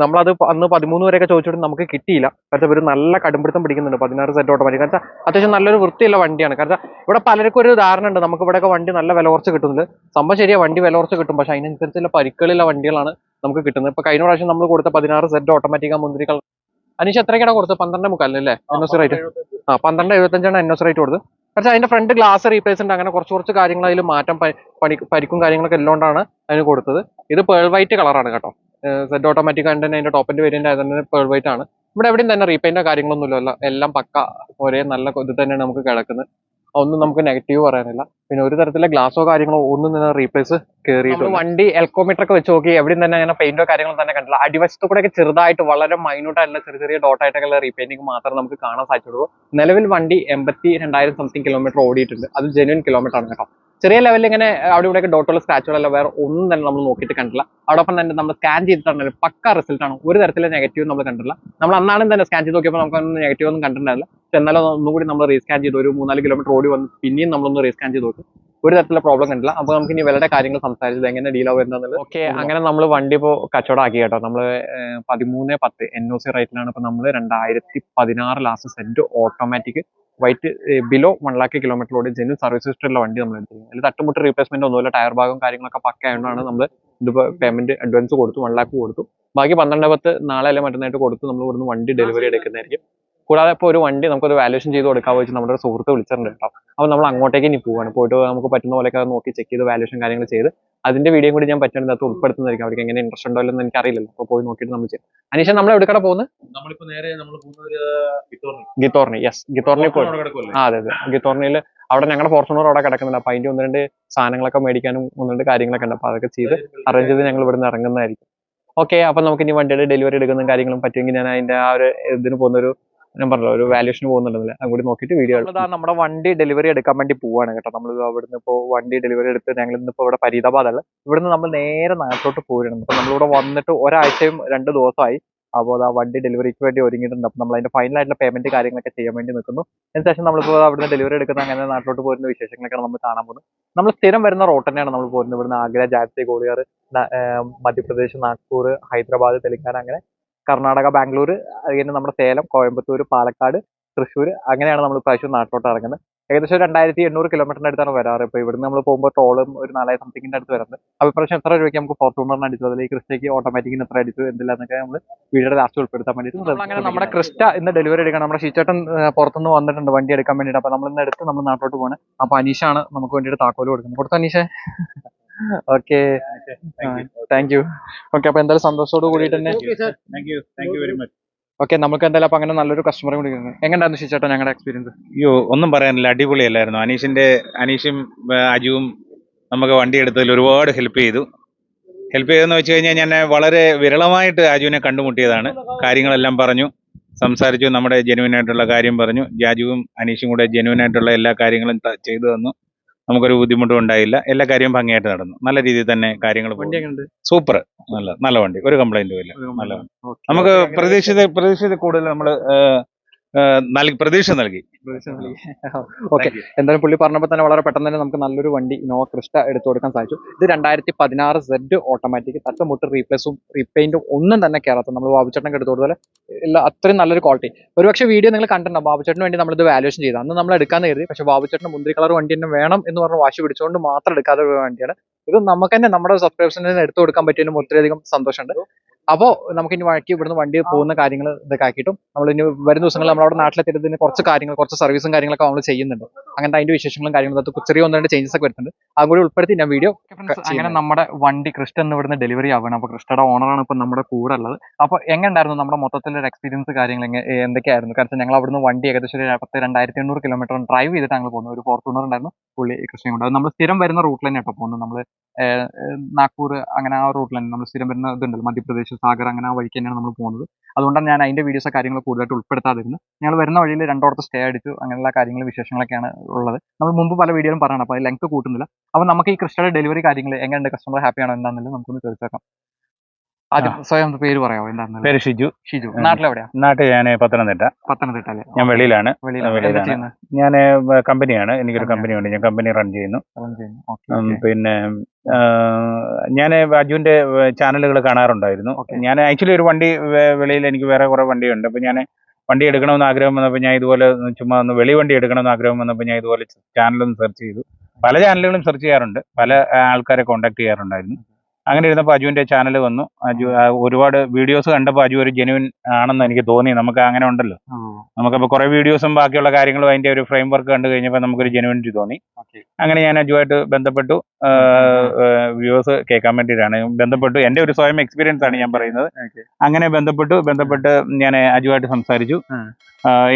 നമ്മളത് അന്ന് പതിമൂന്ന് വരെയൊക്കെ ചോദിച്ചിട്ട് നമുക്ക് കിട്ടിയില്ല. കാരണം ഒരു നല്ല കടുംപിടുത്തം പിടിക്കുന്നുണ്ട്. പതിനാറ് സെറ്റ് ഓട്ടോമാറ്റിക് കാരണം അത്യാവശ്യം നല്ലൊരു വൃത്തിയുള്ള വണ്ടിയാണ്. കാരണം ഇവിടെ പലർക്കും ഒരു ധാരണ ഉണ്ട്. നമുക്ക് ഇവിടെയൊക്കെ വണ്ടി നല്ല വില കുറച്ച് കിട്ടുന്നുണ്ട്. സംഭവം ശരിയാ വണ്ടി വില കുറച്ച് കിട്ടും. പക്ഷേ അതിനനുസരിച്ചുള്ള പരിക്കുകളുള്ള വണ്ടികളാണ് നമുക്ക് കിട്ടുന്നത്. ഇപ്പോൾ കഴിഞ്ഞ പ്രാവശ്യം നമ്മൾ കൊടുത്ത പതിനാറ് സെറ്റ് ഓട്ടോമാറ്റിക് മുന്തിരി കളർ അനീഷ് എത്രയ്ക്കാണ് കൊടുത്തത്? പന്ത്രണ്ട് അല്ലേ? എൻ ഒ സി റേറ്റ് ആ പന്ത്രണ്ട് എഴുപത്തഞ്ചാണ് എൻ ഒ സി റേറ്റ് കൊടുത്തത്. പക്ഷേ അതിന്റെ ഫ്രണ്ട് ഗ്ലാസ് റീപ്ലേസ് ഉണ്ട്. അങ്ങനെ കുറച്ച് കുറച്ച് കാര്യങ്ങൾ അതിൽ മാറ്റം പരിക്കും കാര്യങ്ങളൊക്കെ എല്ലാം കൊണ്ടാണ് അതിന് കൊടുത്തത്. ഇത് പേൾ വൈറ്റ് കളറാണ് കേട്ടോ. സെറ്റ് ഓട്ടോമാറ്റിക് ആയിട്ട് തന്നെ അതിന്റെ ടോപ്പിന്റെ വേരിയന്റ് ആയത് തന്നെ പേൾ വൈറ്റ് ആണ്. ഇവിടെ എവിടെയും തന്നെ റീപെയിന്റോ കാര്യങ്ങളൊന്നുമില്ല. എല്ലാം പക്ക ഒരേ നല്ല ഇത് തന്നെയാണ് നമുക്ക് കിടക്കുന്നത്. ഒന്നും നമുക്ക് നെഗറ്റീവ് പറയാനില്ല. പിന്നെ ഒരു തരത്തിലെ ഗ്ലാസോ കാര്യങ്ങളോ ഒന്നും തന്നെ റീപ്ലേസ് കയറിയിട്ട് വണ്ടി എൽക്കോമീറ്റർ ഒക്കെ വെച്ച് നോക്കി എവിടെയും തന്നെ അങ്ങനെ പെയിന്റോ കാര്യങ്ങളോ തന്നെ കണ്ടില്ല അടിവശത്ത് കൂടെ ഒക്കെ ചെറുതായിട്ട് വളരെ മൈന്യൂട്ട് ആയിട്ടുള്ള ചെറിയ ചെറിയ ഡോട്ടായിട്ടൊക്കെ റീപെയിന്റിംഗ് മാത്രമേ നമുക്ക് കാണാൻ സാധിച്ചുള്ളൂ. നിലവിൽ വണ്ടി എൺപത്തി രണ്ടായിരം സംതിങ് കിലോമീറ്റർ ഓടിയിട്ടുണ്ട്. അത് ജെന്യൂൻ കിലോമീറ്റർ ആണ് കേട്ടോ. ചെറിയ ലെവലിൽ ഇങ്ങനെ അവിടെ ഇവിടെ ഡോട്ടുള്ള സ്ക്രാച്ചുകളല്ല വേറെ ഒന്നും തന്നെ നമ്മൾ നോക്കിയിട്ട് കണ്ടില്ല അതോടൊപ്പം തന്നെ നമ്മൾ സ്കാൻ ചെയ്തിട്ടുണ്ടെങ്കിൽ പക്ക റിസൾട്ട് ആണ്. ഒരു തരത്തിലെ നെഗറ്റീവ് നമ്മൾ കണ്ടില്ല നമ്മൾ അന്നാണ് തന്നെ സ്കാൻ ചെയ്ത് നോക്കിയപ്പോൾ നമുക്ക് നെഗറ്റീവ് ഒന്നും കണ്ടിട്ടുണ്ടായില്ല പക്ഷെ എന്നാലും ഒന്നും കൂടി നമ്മൾ റീസ്കാൻ ചെയ്തു. ഒരു മൂന്നാൽ കിലോമീറ്റർ ഓടി വന്ന് പിന്നെയും നമ്മളൊന്ന് റീസ്കാൻ ചെയ്ത് നോക്കും. ഒരു തരത്തിലുള്ള പ്രോബ്ലം കണ്ടില്ല. അപ്പൊ നമുക്ക് ഇനി വിലയുടെ കാര്യങ്ങൾ സംസാരിച്ചത് എങ്ങനെ ഡീൽ ആവും എന്താണെന്നുള്ളത് ഓക്കെ അങ്ങനെ നമ്മൾ വണ്ടി ഇപ്പോൾ കച്ചവടമാക്കി കേട്ടോ. നമ്മൾ പതിമൂന്ന് പത്ത് എൻ ഒ സി റേറ്റിലാണ് ഇപ്പൊ നമ്മൾ രണ്ടായിരത്തി പതിനാറ് last saint automatic white below one lakh kilometre ഓടി ജെന്യൻ സർവീസ് ഹിസ്റ്ററിലെ വണ്ടി നമ്മൾ എടുത്തിരിക്കുന്നത്. അതിൽ തട്ടുമുട്ട് റീപ്ലേസ്മെന്റ് ഒന്നുമില്ല. ടയർ ഭാഗം കാര്യങ്ങളൊക്കെ പക്ക ആയതുകൊണ്ടാണ് നമ്മൾ ഇതിപ്പോൾ പേയ്മെന്റ് അഡ്വാൻസ് കൊടുത്തു വൺ ലാക്ക് കൊടുത്തു. ബാക്കി പന്ത്രണ്ട് പത്ത് നാളെ അല്ലെ മറ്റന്നായിട്ട് കൊടുത്ത്. നമ്മൾ ഇവിടുന്ന് വണ്ടി ഡെലിവറി എടുക്കുന്നതായിരിക്കും. കൂടാതെ ഇപ്പോൾ ഒരു വണ്ടി നമുക്കൊരു വാല്യൂഷൻ ചെയ്ത് കൊടുക്കാമെന്ന് വെച്ച് നമ്മുടെ ഒരു സുഹൃത്ത് വിളിച്ചിട്ടുണ്ട് കേട്ടോ. അപ്പോൾ നമ്മൾ അങ്ങോട്ടേക്ക് ഇനി പോവാണ്. പോയിട്ട് നമുക്ക് പറ്റുന്ന പോലെയൊക്കെ നോക്കി ചെക്ക് ചെയ്ത് വാല്യൂഷൻ കാര്യങ്ങൾ ചെയ്ത് അതിന്റെ വീഡിയോ കൂടി ഞാൻ പറ്റുന്നത് അത് ഉൾപ്പെടുത്തുന്നതായിരിക്കും. അവർക്ക് എങ്ങനെ ഇൻട്രസ്റ്റ് ഉണ്ടോ എന്ന് എനിക്ക് അറിയില്ലല്ലോ അപ്പോൾ പോയി നോക്കിയിട്ട് നമ്മൾ ചെയ്യാം. അനീഷ നമ്മൾ എവിടെക്കാണ് പോകുന്നത് നമ്മളിപ്പോൾ നേരെ നമ്മൾ പോകുന്നത് ഗിത്തോർണി. യെസ് ഗിത്തോർണി പോയി. ആ അതെ അതെ. ഗിത്തോർണിയിൽ അവിടെ ഞങ്ങളുടെ ഫോർച്യൂണർ അവിടെ കിടക്കുന്നുണ്ട്. അപ്പൊ അതിന്റെ ഒന്ന് രണ്ട് സാധനങ്ങളൊക്കെ മേടിക്കാനും ഒന്ന് രണ്ട് കാര്യങ്ങളൊക്കെ ഉണ്ട്. അപ്പോൾ അതൊക്കെ ചെയ്ത് അറേഞ്ച് ചെയ്ത് ഞങ്ങൾ ഇവിടുന്ന് ഇറങ്ങുന്നതായിരിക്കും. ഓക്കെ അപ്പൊ നമുക്ക് ഇനി വണ്ടിയുടെ ഡെലിവറി എടുക്കുന്ന കാര്യങ്ങളും പറ്റുമെങ്കിൽ ഞാൻ അതിന്റെ ആ ഒരു ഇതിന് പോകുന്ന ഒരു ഞാൻ പറഞ്ഞല്ലോ ഒരു വാല്യൂഷന് പോകുന്നുണ്ടെന്നില്ല. കൂടി നോക്കിയിട്ട് വീഡിയോ നമ്മുടെ വണ്ടി ഡെലിവറി എടുക്കാൻ വേണ്ടി പോവാണ് കേട്ടോ. നമ്മൾ അവിടുന്ന് ഇപ്പോൾ വണ്ടി ഡെലിവറി എടുത്ത് ഞങ്ങൾ ഇന്നിപ്പോൾ ഇവിടെ ഫരീദാബാദാണ് ഇവിടുന്ന് നമ്മൾ നേരെ നാട്ടിലോട്ട് പോരുന്നുണ്ട് അപ്പൊ നമ്മളിവിടെ വന്നിട്ട് ഒരാഴ്ചയും രണ്ട് ദിവസമായി. അപ്പോൾ ആ വണ്ടി ഡെലിവറിക്ക് വേണ്ടി ഒരുങ്ങിയിട്ടുണ്ട്. അപ്പോൾ നമ്മൾ അതിന്റെ ഫൈനൽ ആയിട്ടുള്ള പേയ്മെന്റ് കാര്യങ്ങളൊക്കെ ചെയ്യാൻ വേണ്ടി നിൽക്കുന്നു. അതിനുശേഷം നമ്മളിപ്പോൾ അവിടുന്ന് ഡെലിവറി എടുക്കുന്ന അങ്ങനെ നാട്ടിലോട്ട് പോരുന്ന വിശേഷങ്ങളൊക്കെയാണ് നമ്മൾ കാണാൻ പോകുന്നത്. നമ്മൾ സ്ഥിരം വരുന്ന റോട്ട് തന്നെയാണ് നമ്മൾ പോരുന്നത്. ഇവിടുന്ന് ആഗ്ര ജാൻസി ഗോളിയാർ മധ്യപ്രദേശ് നാഗ്പൂർ ഹൈദരാബാദ് തെലങ്കാന അങ്ങനെ കർണാടക ബാംഗ്ലൂർ അതുകഴിഞ്ഞ് നമ്മുടെ സേലം കോയമ്പത്തൂർ പാലക്കാട് തൃശ്ശൂർ അങ്ങനെയാണ് നമ്മൾ പ്രാവശ്യം നാട്ടിലോട്ട് ഇറങ്ങുന്നത്. ഏകദേശം രണ്ടായിരത്തി എണ്ണൂറ് കിലോമീറ്ററിന്റെ അടുത്താണ് വരാറ്. ഇപ്പോൾ ഇവിടുന്ന് നമ്മൾ പോകുമ്പോൾ ടോളും ഒരു നാലായിരം സംതിങ്ങിന്റെ അടുത്ത് വരുന്നത് അപ്പോൾ ഇപ്രാവശ്യം എത്ര രൂപയ്ക്ക് നമുക്ക് ഫോർച്യൂണറിന് അടിച്ചു അല്ലെങ്കിൽ ക്രിസ്റ്റയ്ക്ക് ഓട്ടോമാറ്റിക്കിന് എത്ര അടിച്ചു? എന്തില്ലാന്നൊക്കെ നമ്മൾ വീഡിയോയുടെ ലാസ്റ്റ് ഉൾപ്പെടുത്താൻ വേണ്ടിയിട്ട് അങ്ങനെ നമ്മുടെ ക്രിസ്റ്റ ഇന്ന് ഡെലിവറി എടുക്കണം നമ്മുടെ ഷീച്ചേട്ടൻ പുറത്തുനിന്ന് വന്നിട്ടുണ്ട് വണ്ടി എടുക്കാൻ വേണ്ടിയിട്ട്. അപ്പോൾ നമ്മൾ ഇന്ന് എടുത്ത് നമ്മൾ നാട്ടിലോട്ട് പോകണം അപ്പോൾ അനീഷാണ് നമുക്ക് വേണ്ടിയിട്ട് താക്കോൽ കൊടുക്കുന്നത്. കൊടുത്തു അനീഷേ? ഓക്കെ താങ്ക് യു ഓക്കെ അപ്പോൾ എന്തായാലും സന്തോഷത്തോട് കൂടിയിട്ട് തന്നെ. ഓക്കെ നമുക്ക് എന്തായാലും അപ്പൊ അങ്ങനെ നല്ലൊരു കസ്റ്റമറെ കൂടി എങ്ങനെയാണെന്ന് എങ്ങനെയായിരുന്നു ഷിച്ചേട്ടാ ഞങ്ങളുടെ എക്സ്പീരിയൻസ് അയ്യോ ഒന്നും പറയാനില്ല. അടിപൊളിയല്ലായിരുന്നു. അനീഷിന്റെ അനീഷും അജുവും നമുക്ക് വണ്ടി എടുത്തതിൽ ഒരുപാട് ഹെൽപ്പ് ചെയ്തു. ഹെൽപ്പ് ചെയ്തെന്ന് വെച്ച് കഴിഞ്ഞാൽ ഞാൻ വളരെ വിരളമായിട്ട് അജുവിനെ കണ്ടുമുട്ടിയതാണ്. കാര്യങ്ങളെല്ലാം പറഞ്ഞു. സംസാരിച്ചു. നമ്മുടെ ജെനുവിൻ ആയിട്ടുള്ള കാര്യം പറഞ്ഞു. ജാജുവും അനീഷും കൂടെ ജെനുവിൻ ആയിട്ടുള്ള എല്ലാ കാര്യങ്ങളും ചെയ്തു തന്നു. നമുക്കൊരു ബുദ്ധിമുട്ടും ഉണ്ടായില്ല. എല്ലാ കാര്യവും ഭംഗിയായിട്ട് നടന്നു. നല്ല രീതിയിൽ തന്നെ കാര്യങ്ങൾ സൂപ്പർ. നല്ല നല്ല വണ്ടി. ഒരു കംപ്ലൈന്റും ഇല്ല. നല്ല നമുക്ക് പ്രതീക്ഷിത പ്രതീക്ഷിത കൂടുതൽ നമ്മൾ നൽകി പ്രതീക്ഷ നൽകി. ഓക്കെ എന്തായാലും പുള്ളി പറഞ്ഞപ്പോൾ തന്നെ വളരെ പെട്ടെന്ന് തന്നെ നമുക്ക് നല്ലൊരു വണ്ടി ഇനോവ ക്രിസ്റ്റ എടുത്തു കൊടുക്കാൻ സാധിച്ചു. ഇത് രണ്ടായിരത്തി പതിനാറ് സെഡ് ഓട്ടോമാറ്റിക് തട്ടുമുട്ട് റീപ്ലേസും റീപെയിന്റും ഒന്നും തന്നെ കയറാത്ത നമ്മൾ ബാബുചേട്ടനൊക്കെ എടുത്തു കൊടുത്താൽ ഇല്ല അത്രയും നല്ലൊരു ക്വാളിറ്റി ഒരുപക്ഷെ വീഡിയോ നിങ്ങൾ കണ്ടിട്ടുണ്ടാവും ബാബുചേട്ടന് വേണ്ടി നമ്മളിത് വാല്യൂഷൻ ചെയ്തു അന്ന് നമ്മൾ എടുക്കാൻ കരുതി. പക്ഷെ ബാബുചേട്ടന് മുന്തിരി കളർ വണ്ടി തന്നെ വേണം എന്ന് പറഞ്ഞ് വാശി പിടിച്ചുകൊണ്ട് മാത്രം എടുക്കാത്ത ഒരു വണ്ടിയാണ്. ഇത് നമുക്ക് തന്നെ നമ്മുടെ സബ്സ്ക്രൈബ്സിന് എടുത്തു കൊടുക്കാൻ പറ്റിയതിന് ഒത്തിരിയധികം സന്തോഷമുണ്ട്. അപ്പോൾ നമുക്ക് ഇനി വഴക്കി ഇവിടുന്ന് വണ്ടി പോകുന്ന കാര്യങ്ങൾ ഇതൊക്കെ ആക്കിയിട്ടും നമ്മൾ ഇനി വരുന്ന ദിവസങ്ങളിൽ നമ്മൾ അവിടെ നാട്ടിലെത്തിയിട്ട് ഇതിന് കുറച്ച് കാര്യങ്ങൾ കുറച്ച് സർവീസും കാര്യങ്ങളൊക്കെ നമ്മൾ ചെയ്യുന്നുണ്ട്. അങ്ങനത്തെ അതിന്റെ വിശേഷങ്ങളും കാര്യങ്ങളും അത് ചെറിയ ഒന്ന് രണ്ട് ചേഞ്ചസ് ഒക്കെ വരുന്നുണ്ട്. അതും കൂടി ഉൾപ്പെടുത്തി ഞാൻ വീഡിയോ അങ്ങനെ നമ്മുടെ വണ്ടി ക്രിസ്റ്റ എന്ന് ഇവിടുന്ന് ഡെലിവറി ആവുകയാണ്. അപ്പോൾ ക്രിസ്റ്റയുടെ ഓണറാണ് ഇപ്പൊ നമ്മുടെ കൂടെ ഉള്ളത്. അപ്പോൾ എങ്ങനെയായിരുന്നു നമ്മുടെ മൊത്തത്തിലൊരു എക്സ്പീരിയൻസ് കാര്യങ്ങൾ എന്തൊക്കെയായിരുന്നു? കാരണം ഞങ്ങൾ അവിടുന്ന് വണ്ടി ഏകദേശം ഒരു പത്ത് രണ്ടായിരത്തി എണ്ണൂറ് കിലോമീറ്റർ ഡ്രൈവ് ചെയ്തിട്ട് ഞങ്ങൾ പോകുന്നത് ഒരു ഫോർച്യൂണർ ഉണ്ടായിരുന്നു. പുള്ളി കൃഷി കൊണ്ട്. അത് നമ്മൾ സ്ഥിരം വരുന്ന റൂട്ടിൽ തന്നെ കേട്ടോ പോകുന്നത്. നമ്മൾ നാഗ്പൂർ അങ്ങനെ ആ റൂട്ടിൽ തന്നെ നമ്മൾ സ്ഥിരം വരുന്ന ഇതുണ്ടല്ലോ. മധ്യപ്രദേശ് സാഗർ അങ്ങനെ ആ വഴിക്ക് തന്നെയാണ് നമ്മൾ പോകുന്നത്. അതുകൊണ്ടാണ് ഞാൻ അതിന്റെ വീഡിയോസ് കാര്യങ്ങൾ കൂടുതലായിട്ട് ഉൾപ്പെടുത്താതിരുന്നത്. ഞങ്ങൾ വരുന്ന വഴിയിൽ രണ്ടോടത്ത് സ്റ്റേ അടിച്ചു. അങ്ങനെയുള്ള കാര്യങ്ങൾ വിശേഷങ്ങളൊക്കെയാണ് ഉള്ളത്. നമ്മൾ മുമ്പ് പല വീഡിയോയിലും പറയണം അപ്പോൾ ലെങ്ത് കൂട്ടുന്നില്ല. അപ്പോൾ നമുക്ക് ഈ കൃഷിയുടെ ഡെലിവറി കാര്യങ്ങൾ എങ്ങനെയുണ്ട്? കസ്റ്റമർ ഹാപ്പിയാണോ എന്താണെന്നുള്ളത് നമുക്കൊന്ന് ചോദിച്ചേക്കാം. ആദ്യം സ്വയം പേര് പറയാമോ? എന്താണ് പേര് ഷിജു. ഷിജു. നാട്ടിലെവിടെയാ? നാട്ടിൽ ഞാൻ പത്തനംതിട്ട. പത്തനംതിട്ട അല്ലേ? ഞാൻ വെളിയിലാണ്. വെളിയിലാണ്. ഞാൻ കമ്പനിയാണ്. എനിക്കൊരു കമ്പനി ഉണ്ട് ഞാൻ കമ്പനി റൺ ചെയ്യുന്നു. പിന്നെ ഞാൻ അജുവിന്റെ ചാനലുകൾ കാണാറുണ്ടായിരുന്നു. ഞാൻ ആക്ച്വലി ഒരു വണ്ടി വെളിയിൽ എനിക്ക് വേറെ കുറെ വണ്ടിയുണ്ട്. അപ്പൊ ഞാൻ വണ്ടി എടുക്കണമെന്ന് ആഗ്രഹം വന്നപ്പോൾ ഞാൻ ഇതുപോലെ ചുമ്മാ ഒന്ന് വെളി വണ്ടി എടുക്കണമെന്ന് ആഗ്രഹം വന്നപ്പോൾ ഞാൻ ഇതുപോലെ ചാനലൊന്ന് സെർച്ച് ചെയ്തു. പല ചാനലുകളും സെർച്ച് ചെയ്യാറുണ്ട്. പല ആൾക്കാരെ കോൺടാക്ട് ചെയ്യാറുണ്ടായിരുന്നു. അങ്ങനെ ഇരുന്നപ്പോൾ അജുവിന്റെ ചാനൽ വന്നു. അജു ഒരുപാട് വീഡിയോസ് കണ്ടപ്പോൾ അജു ഒരു ജെനുവിൻ ആണെന്ന് എനിക്ക് തോന്നി. നമുക്ക് അങ്ങനെ ഉണ്ടല്ലോ. നമുക്കപ്പോൾ കുറെ വീഡിയോസും ബാക്കിയുള്ള കാര്യങ്ങളും അതിന്റെ ഒരു ഫ്രെയിം വർക്ക് കണ്ടു കഴിഞ്ഞപ്പോൾ നമുക്കൊരു ജെനുവിനിറ്റി തോന്നി. അങ്ങനെ ഞാൻ അജുവായിട്ട് ബന്ധപ്പെട്ടു. വ്യൂവേഴ്സ് കേൾക്കാൻ വേണ്ടിയിട്ടാണ്. ബന്ധപ്പെട്ടു. എന്റെ ഒരു സ്വയം എക്സ്പീരിയൻസ് ആണ് ഞാൻ പറയുന്നത്. അങ്ങനെ ബന്ധപ്പെട്ടു. ബന്ധപ്പെട്ട് ഞാൻ അജുവായിട്ട് സംസാരിച്ചു.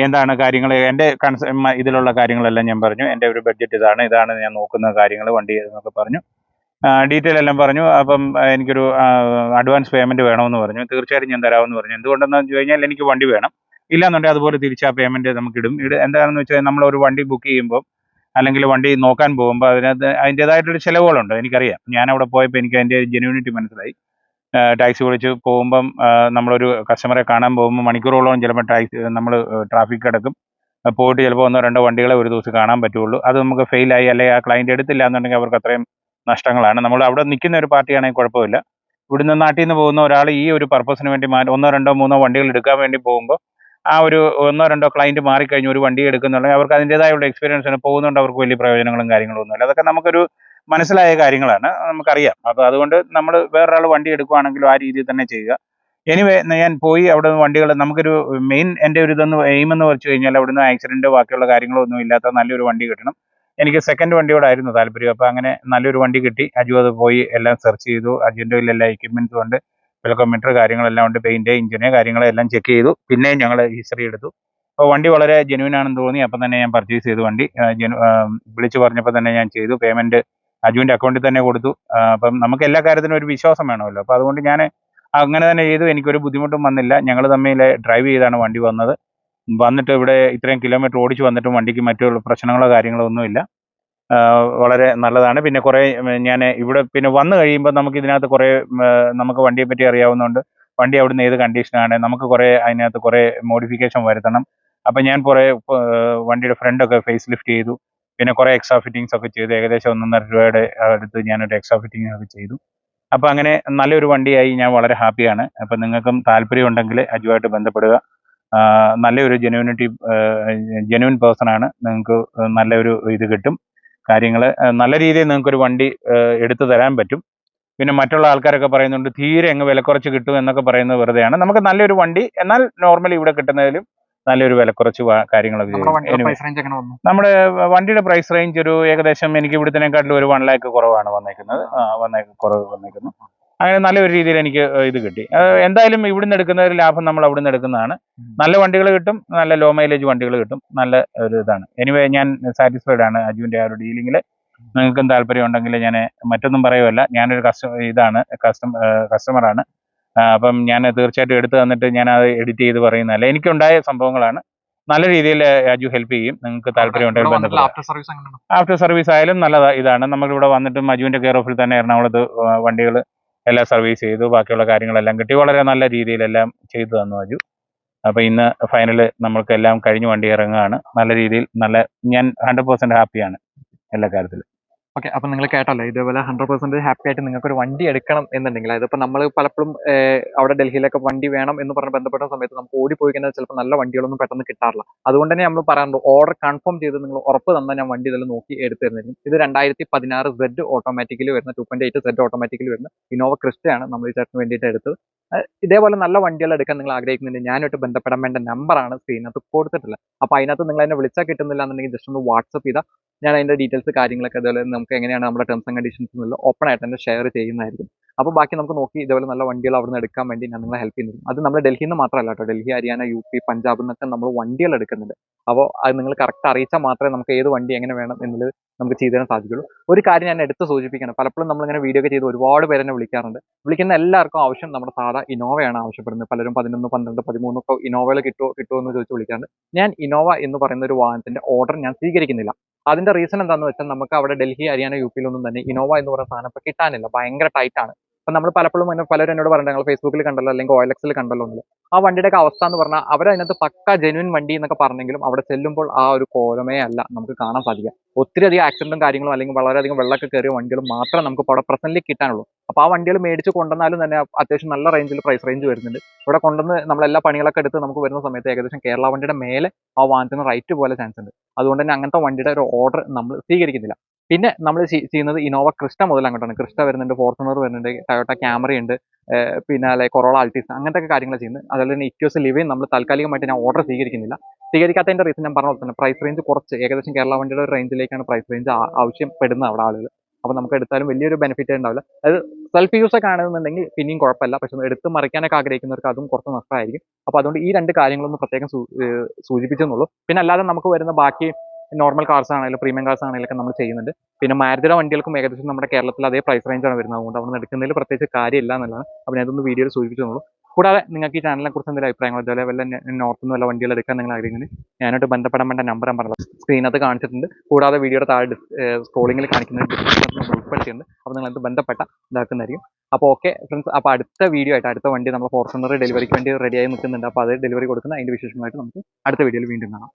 എന്താണ് കാര്യങ്ങൾ എന്റെ കൺസ ഇതിലുള്ള കാര്യങ്ങളെല്ലാം ഞാൻ പറഞ്ഞു. എന്റെ ഒരു ബഡ്ജറ്റ് ഇതാണ്. ഇതാണ് ഞാൻ നോക്കുന്ന കാര്യങ്ങൾ വണ്ടി എന്നൊക്കെ പറഞ്ഞു. ഡീറ്റെയിൽ എല്ലാം പറഞ്ഞു. അപ്പം എനിക്കൊരു അഡ്വാൻസ് പേയ്മെന്റ് വേണമെന്ന് പറഞ്ഞു. തീർച്ചയായിട്ടും ഞാൻ തരാമെന്ന് പറഞ്ഞു. എന്തുകൊണ്ടെന്ന് വെച്ച് കഴിഞ്ഞാൽ എനിക്ക് വണ്ടി വേണം. ഇല്ലാന്നുണ്ടെങ്കിൽ അതുപോലെ തിരിച്ച് ആ പേയ്മെന്റ് നമുക്ക് ഇടും എന്താണെന്ന് വെച്ചാൽ നമ്മൾ ഒരു വണ്ടി ബുക്ക് ചെയ്യുമ്പോൾ അല്ലെങ്കിൽ വണ്ടി നോക്കാൻ പോകുമ്പോൾ അതിനകത്ത് അതിന്റെതായിട്ടൊരു ചിലവുകളുണ്ട്. എനിക്കറിയാം. ഞാൻ അവിടെ പോയപ്പോൾ എനിക്ക് അതിന്റെ ജെന്യൂണിറ്റി മനസ്സിലായി. ടാക്സി വിളിച്ച് പോകുമ്പം നമ്മളൊരു കസ്റ്റമറെ കാണാൻ പോകുമ്പോൾ മണിക്കൂറോളം ചിലപ്പോൾ ടാക്സി നമ്മൾ ട്രാഫിക് കിടക്കും. പോയിട്ട് ചിലപ്പോൾ ഒന്നോ രണ്ടോ വണ്ടികളെ ഒരു ദിവസം കാണാൻ പറ്റുള്ളൂ. അത് നമുക്ക് ഫെയിലായി അല്ലെങ്കിൽ ആ ക്ലയന്റ് എടുത്തില്ല എന്നുണ്ടെങ്കിൽ അവർക്ക് അത്രയും നഷ്ടങ്ങളാണ്. നമ്മൾ അവിടെ നിൽക്കുന്ന ഒരു പാർട്ടിയാണെങ്കിൽ കുഴപ്പമില്ല. ഇവിടുന്ന് നാട്ടിൽ നിന്ന് പോകുന്ന ഒരാൾ ഈ ഒരു പർപ്പസിന് വേണ്ടി മാറി ഒന്നോ രണ്ടോ മൂന്നോ വണ്ടികൾ എടുക്കാൻ വേണ്ടി പോകുമ്പോൾ ആ ഒരു ഒന്നോ രണ്ടോ ക്ലയന്റ് മാറിക്കഴിഞ്ഞ് ഒരു വണ്ടി എടുക്കുന്നുണ്ടെങ്കിൽ അവർക്ക് അതിന്റെതായുള്ള എക്സ്പീരിയൻസ് ആണ്. പോകുന്നുണ്ട് അവർക്ക് വലിയ പ്രയോജനങ്ങളും കാര്യങ്ങളും ഒന്നുമില്ല. അതൊക്കെ നമുക്കൊരു മനസ്സിലായ കാര്യങ്ങളാണ്. നമുക്കറിയാം. അപ്പോൾ അതുകൊണ്ട് നമ്മൾ വേറൊരാൾ വണ്ടി എടുക്കുവാണെങ്കിലും ആ രീതിയിൽ തന്നെ ചെയ്യുക. എനിവേ ഞാൻ പോയി അവിടെ വണ്ടികൾ നമുക്കൊരു മെയിൻ എന്റെ ഒരു ഇതെന്ന് എയിമെന്ന് വെച്ച് കഴിഞ്ഞാൽ അവിടുന്ന് ആക്സിഡന്റ് ബാക്കിയുള്ള കാര്യങ്ങളൊന്നും ഇല്ലാത്ത നല്ലൊരു വണ്ടി കിട്ടണം. എനിക്ക് സെക്കൻഡ് വണ്ടിയോടായിരുന്നു താല്പര്യം. അപ്പോൾ അങ്ങനെ നല്ലൊരു വണ്ടി കിട്ടി. അജു അത് പോയി എല്ലാം സെർച്ച് ചെയ്തു. അജുവിന്റെ എല്ലാ എക്യുപ്മെൻസും ഉണ്ട്. വെൽക്കോമീറ്റർ കാര്യങ്ങളെല്ലാം ഉണ്ട്. പെയിന്റ് ഇഞ്ചിന് കാര്യങ്ങളെല്ലാം ചെക്ക് ചെയ്തു. പിന്നെയും ഞങ്ങൾ ഹിസ്റ്ററി എടുത്തു. അപ്പോൾ വണ്ടി വളരെ ജെനുവിൻ ആണെന്ന് തോന്നി. അപ്പം തന്നെ ഞാൻ പർച്ചേസ് ചെയ്തു വണ്ടി. വിളിച്ചു പറഞ്ഞപ്പോൾ തന്നെ ഞാൻ ചെയ്തു. പേയ്മെന്റ് അജുവിന്റെ അക്കൗണ്ടിൽ തന്നെ കൊടുത്തു. അപ്പം നമുക്ക് എല്ലാ കാര്യത്തിനും ഒരു വിശ്വാസം വേണമല്ലോ. അപ്പോൾ അതുകൊണ്ട് ഞാൻ അങ്ങനെ തന്നെ ചെയ്തു. എനിക്കൊരു ബുദ്ധിമുട്ടും വന്നില്ല. ഞങ്ങൾ തമ്മിൽ ഡ്രൈവ് ചെയ്താണ് വണ്ടി വന്നത്. വന്നിട്ട് ഇവിടെ ഇത്രയും കിലോമീറ്റർ ഓടിച്ചു വന്നിട്ടും വണ്ടിക്ക് മറ്റുള്ള പ്രശ്നങ്ങളോ കാര്യങ്ങളോ ഒന്നുമില്ല. വളരെ നല്ലതാണ്. പിന്നെ കുറേ ഞാൻ ഇവിടെ പിന്നെ വന്നു കഴിയുമ്പോൾ നമുക്ക് ഇതിനകത്ത് കുറേ നമുക്ക് വണ്ടിയെ പറ്റി അറിയാവുന്നതുകൊണ്ട് വണ്ടി അവിടുന്ന് ഏത് കണ്ടീഷനാണ് നമുക്ക് കുറേ അതിനകത്ത് കുറേ മോഡിഫിക്കേഷൻ വരുത്തണം. അപ്പം ഞാൻ കുറേ വണ്ടിയുടെ ഫ്രണ്ടൊക്കെ ഫേസ് ലിഫ്റ്റ് ചെയ്തു. പിന്നെ കുറേ എക്സ്ട്രാ ഫിറ്റിങ്സ് ഒക്കെ ചെയ്തു. ഏകദേശം ഒന്നൊന്നര രൂപയുടെ അടുത്ത് ഞാനൊരു എക്സ്ട്രാ ഫിറ്റിംഗ് ഒക്കെ ചെയ്തു. അപ്പോൾ അങ്ങനെ നല്ലൊരു വണ്ടിയായി ഞാൻ വളരെ ഹാപ്പിയാണ് അപ്പം നിങ്ങൾക്കും താല്പര്യം ഉണ്ടെങ്കിൽ അജുവായിട്ട് ബന്ധപ്പെടുക. നല്ലൊരു ജെനുവിനിറ്റി ജെനുവിൻ പേഴ്സൺ ആണ്. നിങ്ങൾക്ക് നല്ലൊരു ഇത് കിട്ടും. കാര്യങ്ങൾ നല്ല രീതിയിൽ നിങ്ങൾക്കൊരു വണ്ടി എടുത്തു തരാൻ പറ്റും. പിന്നെ മറ്റുള്ള ആൾക്കാരൊക്കെ പറയുന്നുണ്ട് തീരെ അങ്ങ് വിലക്കുറച്ച് കിട്ടും എന്നൊക്കെ പറയുന്നത് വെറുതെയാണ്. നമുക്ക് നല്ലൊരു വണ്ടി എന്നാൽ നോർമലി ഇവിടെ കിട്ടുന്നതിലും നല്ലൊരു വിലക്കുറച്ച് കാര്യങ്ങളൊക്കെ നമ്മുടെ ചെയ്യും. വണ്ടിയുടെ പ്രൈസ് റേഞ്ച് വന്നു? നമ്മുടെ വണ്ടിയുടെ പ്രൈസ് റേഞ്ച് ഒരു ഏകദേശം എനിക്ക് ഇവിടുത്തേക്കാട്ടിലും ഒരു വൺ ലാക്ക് കുറവാണ് വന്നേക്കുന്നത്. വന്നേക്ക് കുറവ് വന്നേക്കുന്നു. അങ്ങനെ നല്ലൊരു രീതിയിൽ എനിക്ക് ഇത് കിട്ടി. എന്തായാലും ഇവിടുന്ന് എടുക്കുന്ന ഒരു ലാഭം നമ്മൾ അവിടുന്ന് എടുക്കുന്നതാണ്. നല്ല വണ്ടികൾ കിട്ടും നല്ല ലോ മൈലേജ് വണ്ടികൾ കിട്ടും നല്ല ഒരു ഇതാണ്. എനിവേ ഞാൻ സാറ്റിസ്ഫൈഡ് ആണ് അജുവിന്റെ ആ ഒരു ഡീലിങ്ങിൽ നിങ്ങൾക്കും താല്പര്യം ഉണ്ടെങ്കിൽ ഞാൻ മറ്റൊന്നും പറയുമല്ല ഞാനൊരു കസ്റ്റമർ ഇതാണ് കസ്റ്റമർ കസ്റ്റമറാണ് അപ്പം ഞാൻ തീർച്ചയായിട്ടും എടുത്തു തന്നിട്ട് ഞാൻ അത് എഡിറ്റ് ചെയ്ത് പറയുന്നതല്ല. എനിക്കുണ്ടായ സംഭവങ്ങളാണ്. നല്ല രീതിയിൽ അജു ഹെൽപ്പ് ചെയ്യും. നിങ്ങൾക്ക് താല്പര്യം ഉണ്ടെങ്കിൽ ആഫ്റ്റർ സർവീസ് എങ്ങനെയാണ്? ആഫ്റ്റർ സർവീസ് ആയാലും നല്ലതാണ് ഇതാണ്. നമ്മളിവിടെ വന്നിട്ട് മജുവിന്റെ കെയർ ഓഫിൽ തന്നെ എറണാകുളത്ത് വണ്ടികൾ എല്ലാം സർവീസ് ചെയ്തു ബാക്കിയുള്ള കാര്യങ്ങളെല്ലാം കിട്ടി. വളരെ നല്ല രീതിയിലെല്ലാം ചെയ്തു തന്നു അജു. അപ്പൊ ഇന്ന് ഫൈനൽ നമ്മൾക്ക് എല്ലാം കഴിഞ്ഞ് വണ്ടി ഇറങ്ങുകയാണ്. നല്ല രീതിയിൽ നല്ല ഞാൻ ഹൺഡ്രഡ് പെർസെന്റ് ഹാപ്പിയാണ് എല്ലാ കാര്യത്തിലും. ഓക്കെ അപ്പം നിങ്ങൾ കേട്ടല്ലോ ഇതേപോലെ ഹൺഡ്രഡ് പെർസെന്റ് ഹാപ്പി ആയിട്ട് നിങ്ങൾക്ക് ഒരു വണ്ടി എടുക്കണം എന്നുണ്ടെങ്കിൽ. അതിപ്പോ നമ്മൾ പലപ്പോഴും അവിടെ ഡൽഹിയിലൊക്കെ വണ്ടി വേണം എന്ന് പറഞ്ഞ് ബന്ധപ്പെട്ട സമയത്ത് നമുക്ക് ഓടിപ്പോയി കഴിഞ്ഞാൽ ചിലപ്പോൾ നല്ല വണ്ടികളൊന്നും പെട്ടെന്ന് കിട്ടാറില്ല. അതുകൊണ്ട് തന്നെ നമ്മൾ പറയാറുണ്ട് ഓർഡർ കൺഫേം ചെയ്ത് നിങ്ങൾ ഉറപ്പ് തന്നാൽ ഞാൻ വണ്ടി ഇതെല്ലാം നോക്കി എടുത്തു തരുന്നതിനും ഇത് രണ്ടായിരത്തി പതിനാറ് സെഡ് ഓട്ടോമാറ്റിക്കലി വരുന്ന two point eight Z automatically വരുന്ന ഇന്നോവ ക്രിസ്റ്റയാണ് നമ്മൾ ഈ ചേട്ടന് വേണ്ടിയിട്ട് എടുത്തത്. ഇതേപോലെ നല്ല വണ്ടികൾ എടുക്കാൻ നിങ്ങൾ ആഗ്രഹിക്കുന്നുണ്ട്. ഞാനായിട്ട് ബന്ധപ്പെടാൻ വേണ്ട നമ്പറാണ് സ്ക്രീനകത്ത് കൊടുത്തിട്ടുള്ളത്. അപ്പൊ അതിനകത്ത് നിങ്ങൾ എന്നെ വിളിച്ചാൽ കിട്ടുന്നില്ല എന്നുണ്ടെങ്കിൽ ജസ്റ്റ് ഒന്ന് വാട്സപ്പ് ചെയ്താൽ ഞാൻ അതിന്റെ ഡീറ്റെയിൽസ് കാര്യങ്ങളൊക്കെ അതുപോലെ നമുക്ക് എങ്ങനെയാണ് നമ്മുടെ ടേംസ് ആൻഡ് കണ്ടീഷൻസ് എന്നുള്ള ഓപ്പൺ ആയിട്ട് തന്നെ ഷെയർ ചെയ്യുന്നതായിരിക്കും. അപ്പോൾ ബാക്കി നമുക്ക് നോക്കി ഇതേപോലെ നല്ല വണ്ടികൾ അവിടെ നിന്ന് എടുക്കാൻ വേണ്ടി ഞാൻ നിങ്ങളെ ഹെൽപ്പ് ചെയ്യുന്നു അത് നമ്മൾ ഡൽഹിയിൽ നിന്ന് മാത്രമല്ല കേട്ടോ. ഡൽഹി ഹരിയാന യു പി പഞ്ചാബ് എന്നൊക്കെ നമ്മൾ വണ്ടികൾ എടുക്കുന്നുണ്ട്. അപ്പോൾ അത് നിങ്ങൾ കറക്റ്റ് അറിയിച്ചാൽ മാത്രമേ നമുക്ക് ഏത് വണ്ടി എങ്ങനെ വേണം എന്നുള്ളത് നമുക്ക് ചെയ്തു തരാൻ സാധിക്കുള്ളൂ. ഒരു കാര്യം ഞാൻ എടുത്ത് സൂചിപ്പിക്കണം. പലപ്പോഴും നമ്മളിങ്ങനെ വീഡിയോ ഒക്കെ ചെയ്ത് ഒരുപാട് പേര് തന്നെ വിളിക്കാറുണ്ട്. വിളിക്കുന്ന എല്ലാവർക്കും ആവശ്യം നമ്മുടെ സാധാ ഇനോവയാണ് ആവശ്യപ്പെടുന്നത്. പലരും പതിനൊന്ന് പന്ത്രണ്ട് പതിമൂന്നൊക്കെ ഇനോവകൾ കിട്ടുമോ കിട്ടുമോ എന്ന് ചോദിച്ച് വിളിക്കാറുണ്ട്. ഞാൻ ഇനോവ എന്ന് പറയുന്ന ഒരു വാഹനത്തിന്റെ ഓർഡർ ഞാൻ സ്വീകരിക്കുന്നില്ല. അതിന്റെ റീസൺ എന്താണെന്ന് വെച്ചാൽ നമുക്ക് അവിടെ ഡൽഹി ഹരിയാന യു പിയിലൊന്നും തന്നെ ഇനോവ എന്ന് പറയുന്ന സാധനം ഇപ്പൊ കിട്ടാനില്ല. ഭയങ്കര ടൈറ്റാണ് അപ്പൊ നമ്മൾ പലപ്പോഴും അങ്ങനെ പലരും എന്നോട് പറഞ്ഞിട്ട് ഞങ്ങൾ ഫേസ്ബുക്കിൽ കണ്ടല്ലോ അല്ലെങ്കിൽ ഓയിൽ എക്സിൽ കണ്ടല്ലോ എന്നുള്ളത് ആ വണ്ടിയുടെയൊക്കെ അവസ്ഥ എന്ന് പറഞ്ഞാൽ അവർ അതിനകത്ത് പക്ക ജെനുവിൻ വണ്ടി എന്നൊക്കെ പറഞ്ഞെങ്കിലും അവിടെ ചെല്ലുമ്പോൾ ആ ഒരു കോലമേ അല്ല നമുക്ക് കാണാൻ സാധിക്കുക. ഒത്തിരി അധികം ആക്സിഡന്റും കാര്യങ്ങളും അല്ലെങ്കിൽ വളരെയധികം വെള്ളമൊക്കെ കയറിയ വണ്ടികൾ മാത്രമേ നമുക്ക് അവിടെ പ്രസന്റിൽ കിട്ടാനുള്ളൂ. അപ്പോൾ ആ വണ്ടികൾ മേടിച്ച് കൊണ്ടുവന്നാലും തന്നെ അത്യാവശ്യം നല്ല റേഞ്ചിൽ പ്രൈസ് റേഞ്ച് വരുന്നുണ്ട്. ഇവിടെ കൊണ്ടുവന്ന് നമ്മളെല്ലാ പണികളൊക്കെ എടുത്ത് നമുക്ക് വരുന്ന സമയത്ത് ഏകദേശം കേരള വണ്ടിയുടെ മേലെ ആ വാഹനത്തിന് റൈറ്റ് പോലെ ചാൻസ് ഉണ്ട്. അതുകൊണ്ട് തന്നെ അങ്ങനത്തെ വണ്ടിയുടെ ഒരു ഓർഡർ നമ്മൾ സ്വീകരിക്കുന്നില്ല. പിന്നെ നമ്മൾ ചെയ്യുന്നത് ഇനോവ ക്രിസ്റ്റ മുതൽ അങ്ങോട്ടാണ് ക്രിസ്റ്റ വരുന്നുണ്ട് ഫോർച്യൂണർ വരുന്നുണ്ട് ടയോട്ട ക്യാമറ ഉണ്ട് പിന്നെ അല്ലെ കൊറോള ആൾട്ടീസ് അങ്ങനത്തെ കാര്യങ്ങൾ ചെയ്യുന്നത് അതുപോലെ തന്നെ ഇക്യോസ് ലിവയും നമ്മൾ താൽക്കാലികമായിട്ട് ഞാൻ ഓർഡർ സ്വീകരിക്കുന്നില്ല. സ്വീകരിക്കാത്തതിന്റെ റീസൺ ഞാൻ പറഞ്ഞ പോലെ തന്നെ പ്രൈസ് റേഞ്ച് കുറച്ച് ഏകദേശം കേരള വണ്ടിയുടെ ഒരു റേഞ്ചിലേക്കാണ് പ്രൈസ് റേഞ്ച് ആവശ്യപ്പെടുന്നത് അവിടെ ആളുകൾ അപ്പോൾ നമുക്ക് എടുത്താലും വലിയൊരു ബെനിഫിറ്റ് ഉണ്ടാവില്ല. അത് സെൽഫ് യൂസ് ഒക്കെ ആണെന്നുണ്ടെങ്കിൽ പിന്നെയും കുഴപ്പമില്ല. പക്ഷെ എടുത്ത് മറിക്കാനൊക്കെ ആഗ്രഹിക്കുന്നവർക്ക് അതും കുറച്ച് നഷ്ടമായിരിക്കും. അപ്പോൾ അതുകൊണ്ട് ഈ രണ്ട് കാര്യങ്ങളൊന്നും പ്രത്യേകം സൂചിപ്പിച്ചെന്നുള്ളൂ. പിന്നെ അല്ലാതെ നമുക്ക് വരുന്ന ബാക്കി നോർമൽ കാർസ് ആണെങ്കിലും പ്രീമിയം കാർസ് ആണെങ്കിലും നമ്മൾ ചെയ്യുന്നുണ്ട്. പിന്നെ മാരുതിയുടെ വണ്ടികൾക്കും ഏകദേശം നമ്മുടെ കേരളത്തിൽ അതേ പ്രൈസ് റേഞ്ചാണ് വരുന്നത്. അതുകൊണ്ട് അവിടെ എടുക്കുന്നതിൽ പ്രത്യേകിച്ച് കാര്യമില്ല എന്നുള്ളതാണ്. അപ്പോൾ ഞാൻ ഇതൊന്ന് വീഡിയോയിൽ സൂചിപ്പിച്ചെന്നുള്ളൂ കൂടാതെ നിങ്ങൾക്ക് ഈ ചാനലിനെ കുറിച്ച് എന്തെങ്കിലും അഭിപ്രായങ്ങൾ അതുപോലെ വല്ല നോർത്ത് നിന്ന് വല്ല വണ്ടികൾ എടുക്കാൻ നിങ്ങൾ ആഗ്രഹിക്കുന്നത് ഞാനായിട്ട് ബന്ധപ്പെടാൻ വേണ്ട നമ്പർ ഞാൻ പറഞ്ഞത് സ്ക്രീനകത്ത് കാണിച്ചിട്ടുണ്ട്. കൂടാതെ വീഡിയോയുടെ താഴെ സ്ക്രോളിങ്ങിൽ കാണിക്കുന്ന ഡിസ്ക്രിപ്ഷനിൽ നമ്മൾ ഉൾപ്പെടുത്തിയിട്ടുണ്ട്. അപ്പോൾ നിങ്ങൾ അത് ബന്ധപ്പെട്ട ഇതാക്കുന്നതായിരിക്കും. അപ്പോൾ ഓക്കെ ഫ്രണ്ട്സ് അപ്പോൾ അടുത്ത വീഡിയോ ആയിട്ട് അടുത്ത വണ്ടി നമ്മൾ ഫോർച്യൂണർ ഡെലിവറിക്ക് വേണ്ടി റെഡിയായി നിൽക്കുന്നുണ്ട്. അപ്പോൾ അത് ഡെലിവറി കൊടുക്കുന്ന അതിന്റെ വിശേഷമായിട്ട് നമുക്ക് അടുത്ത വീഡിയോയിൽ വീണ്ടും കാണാം.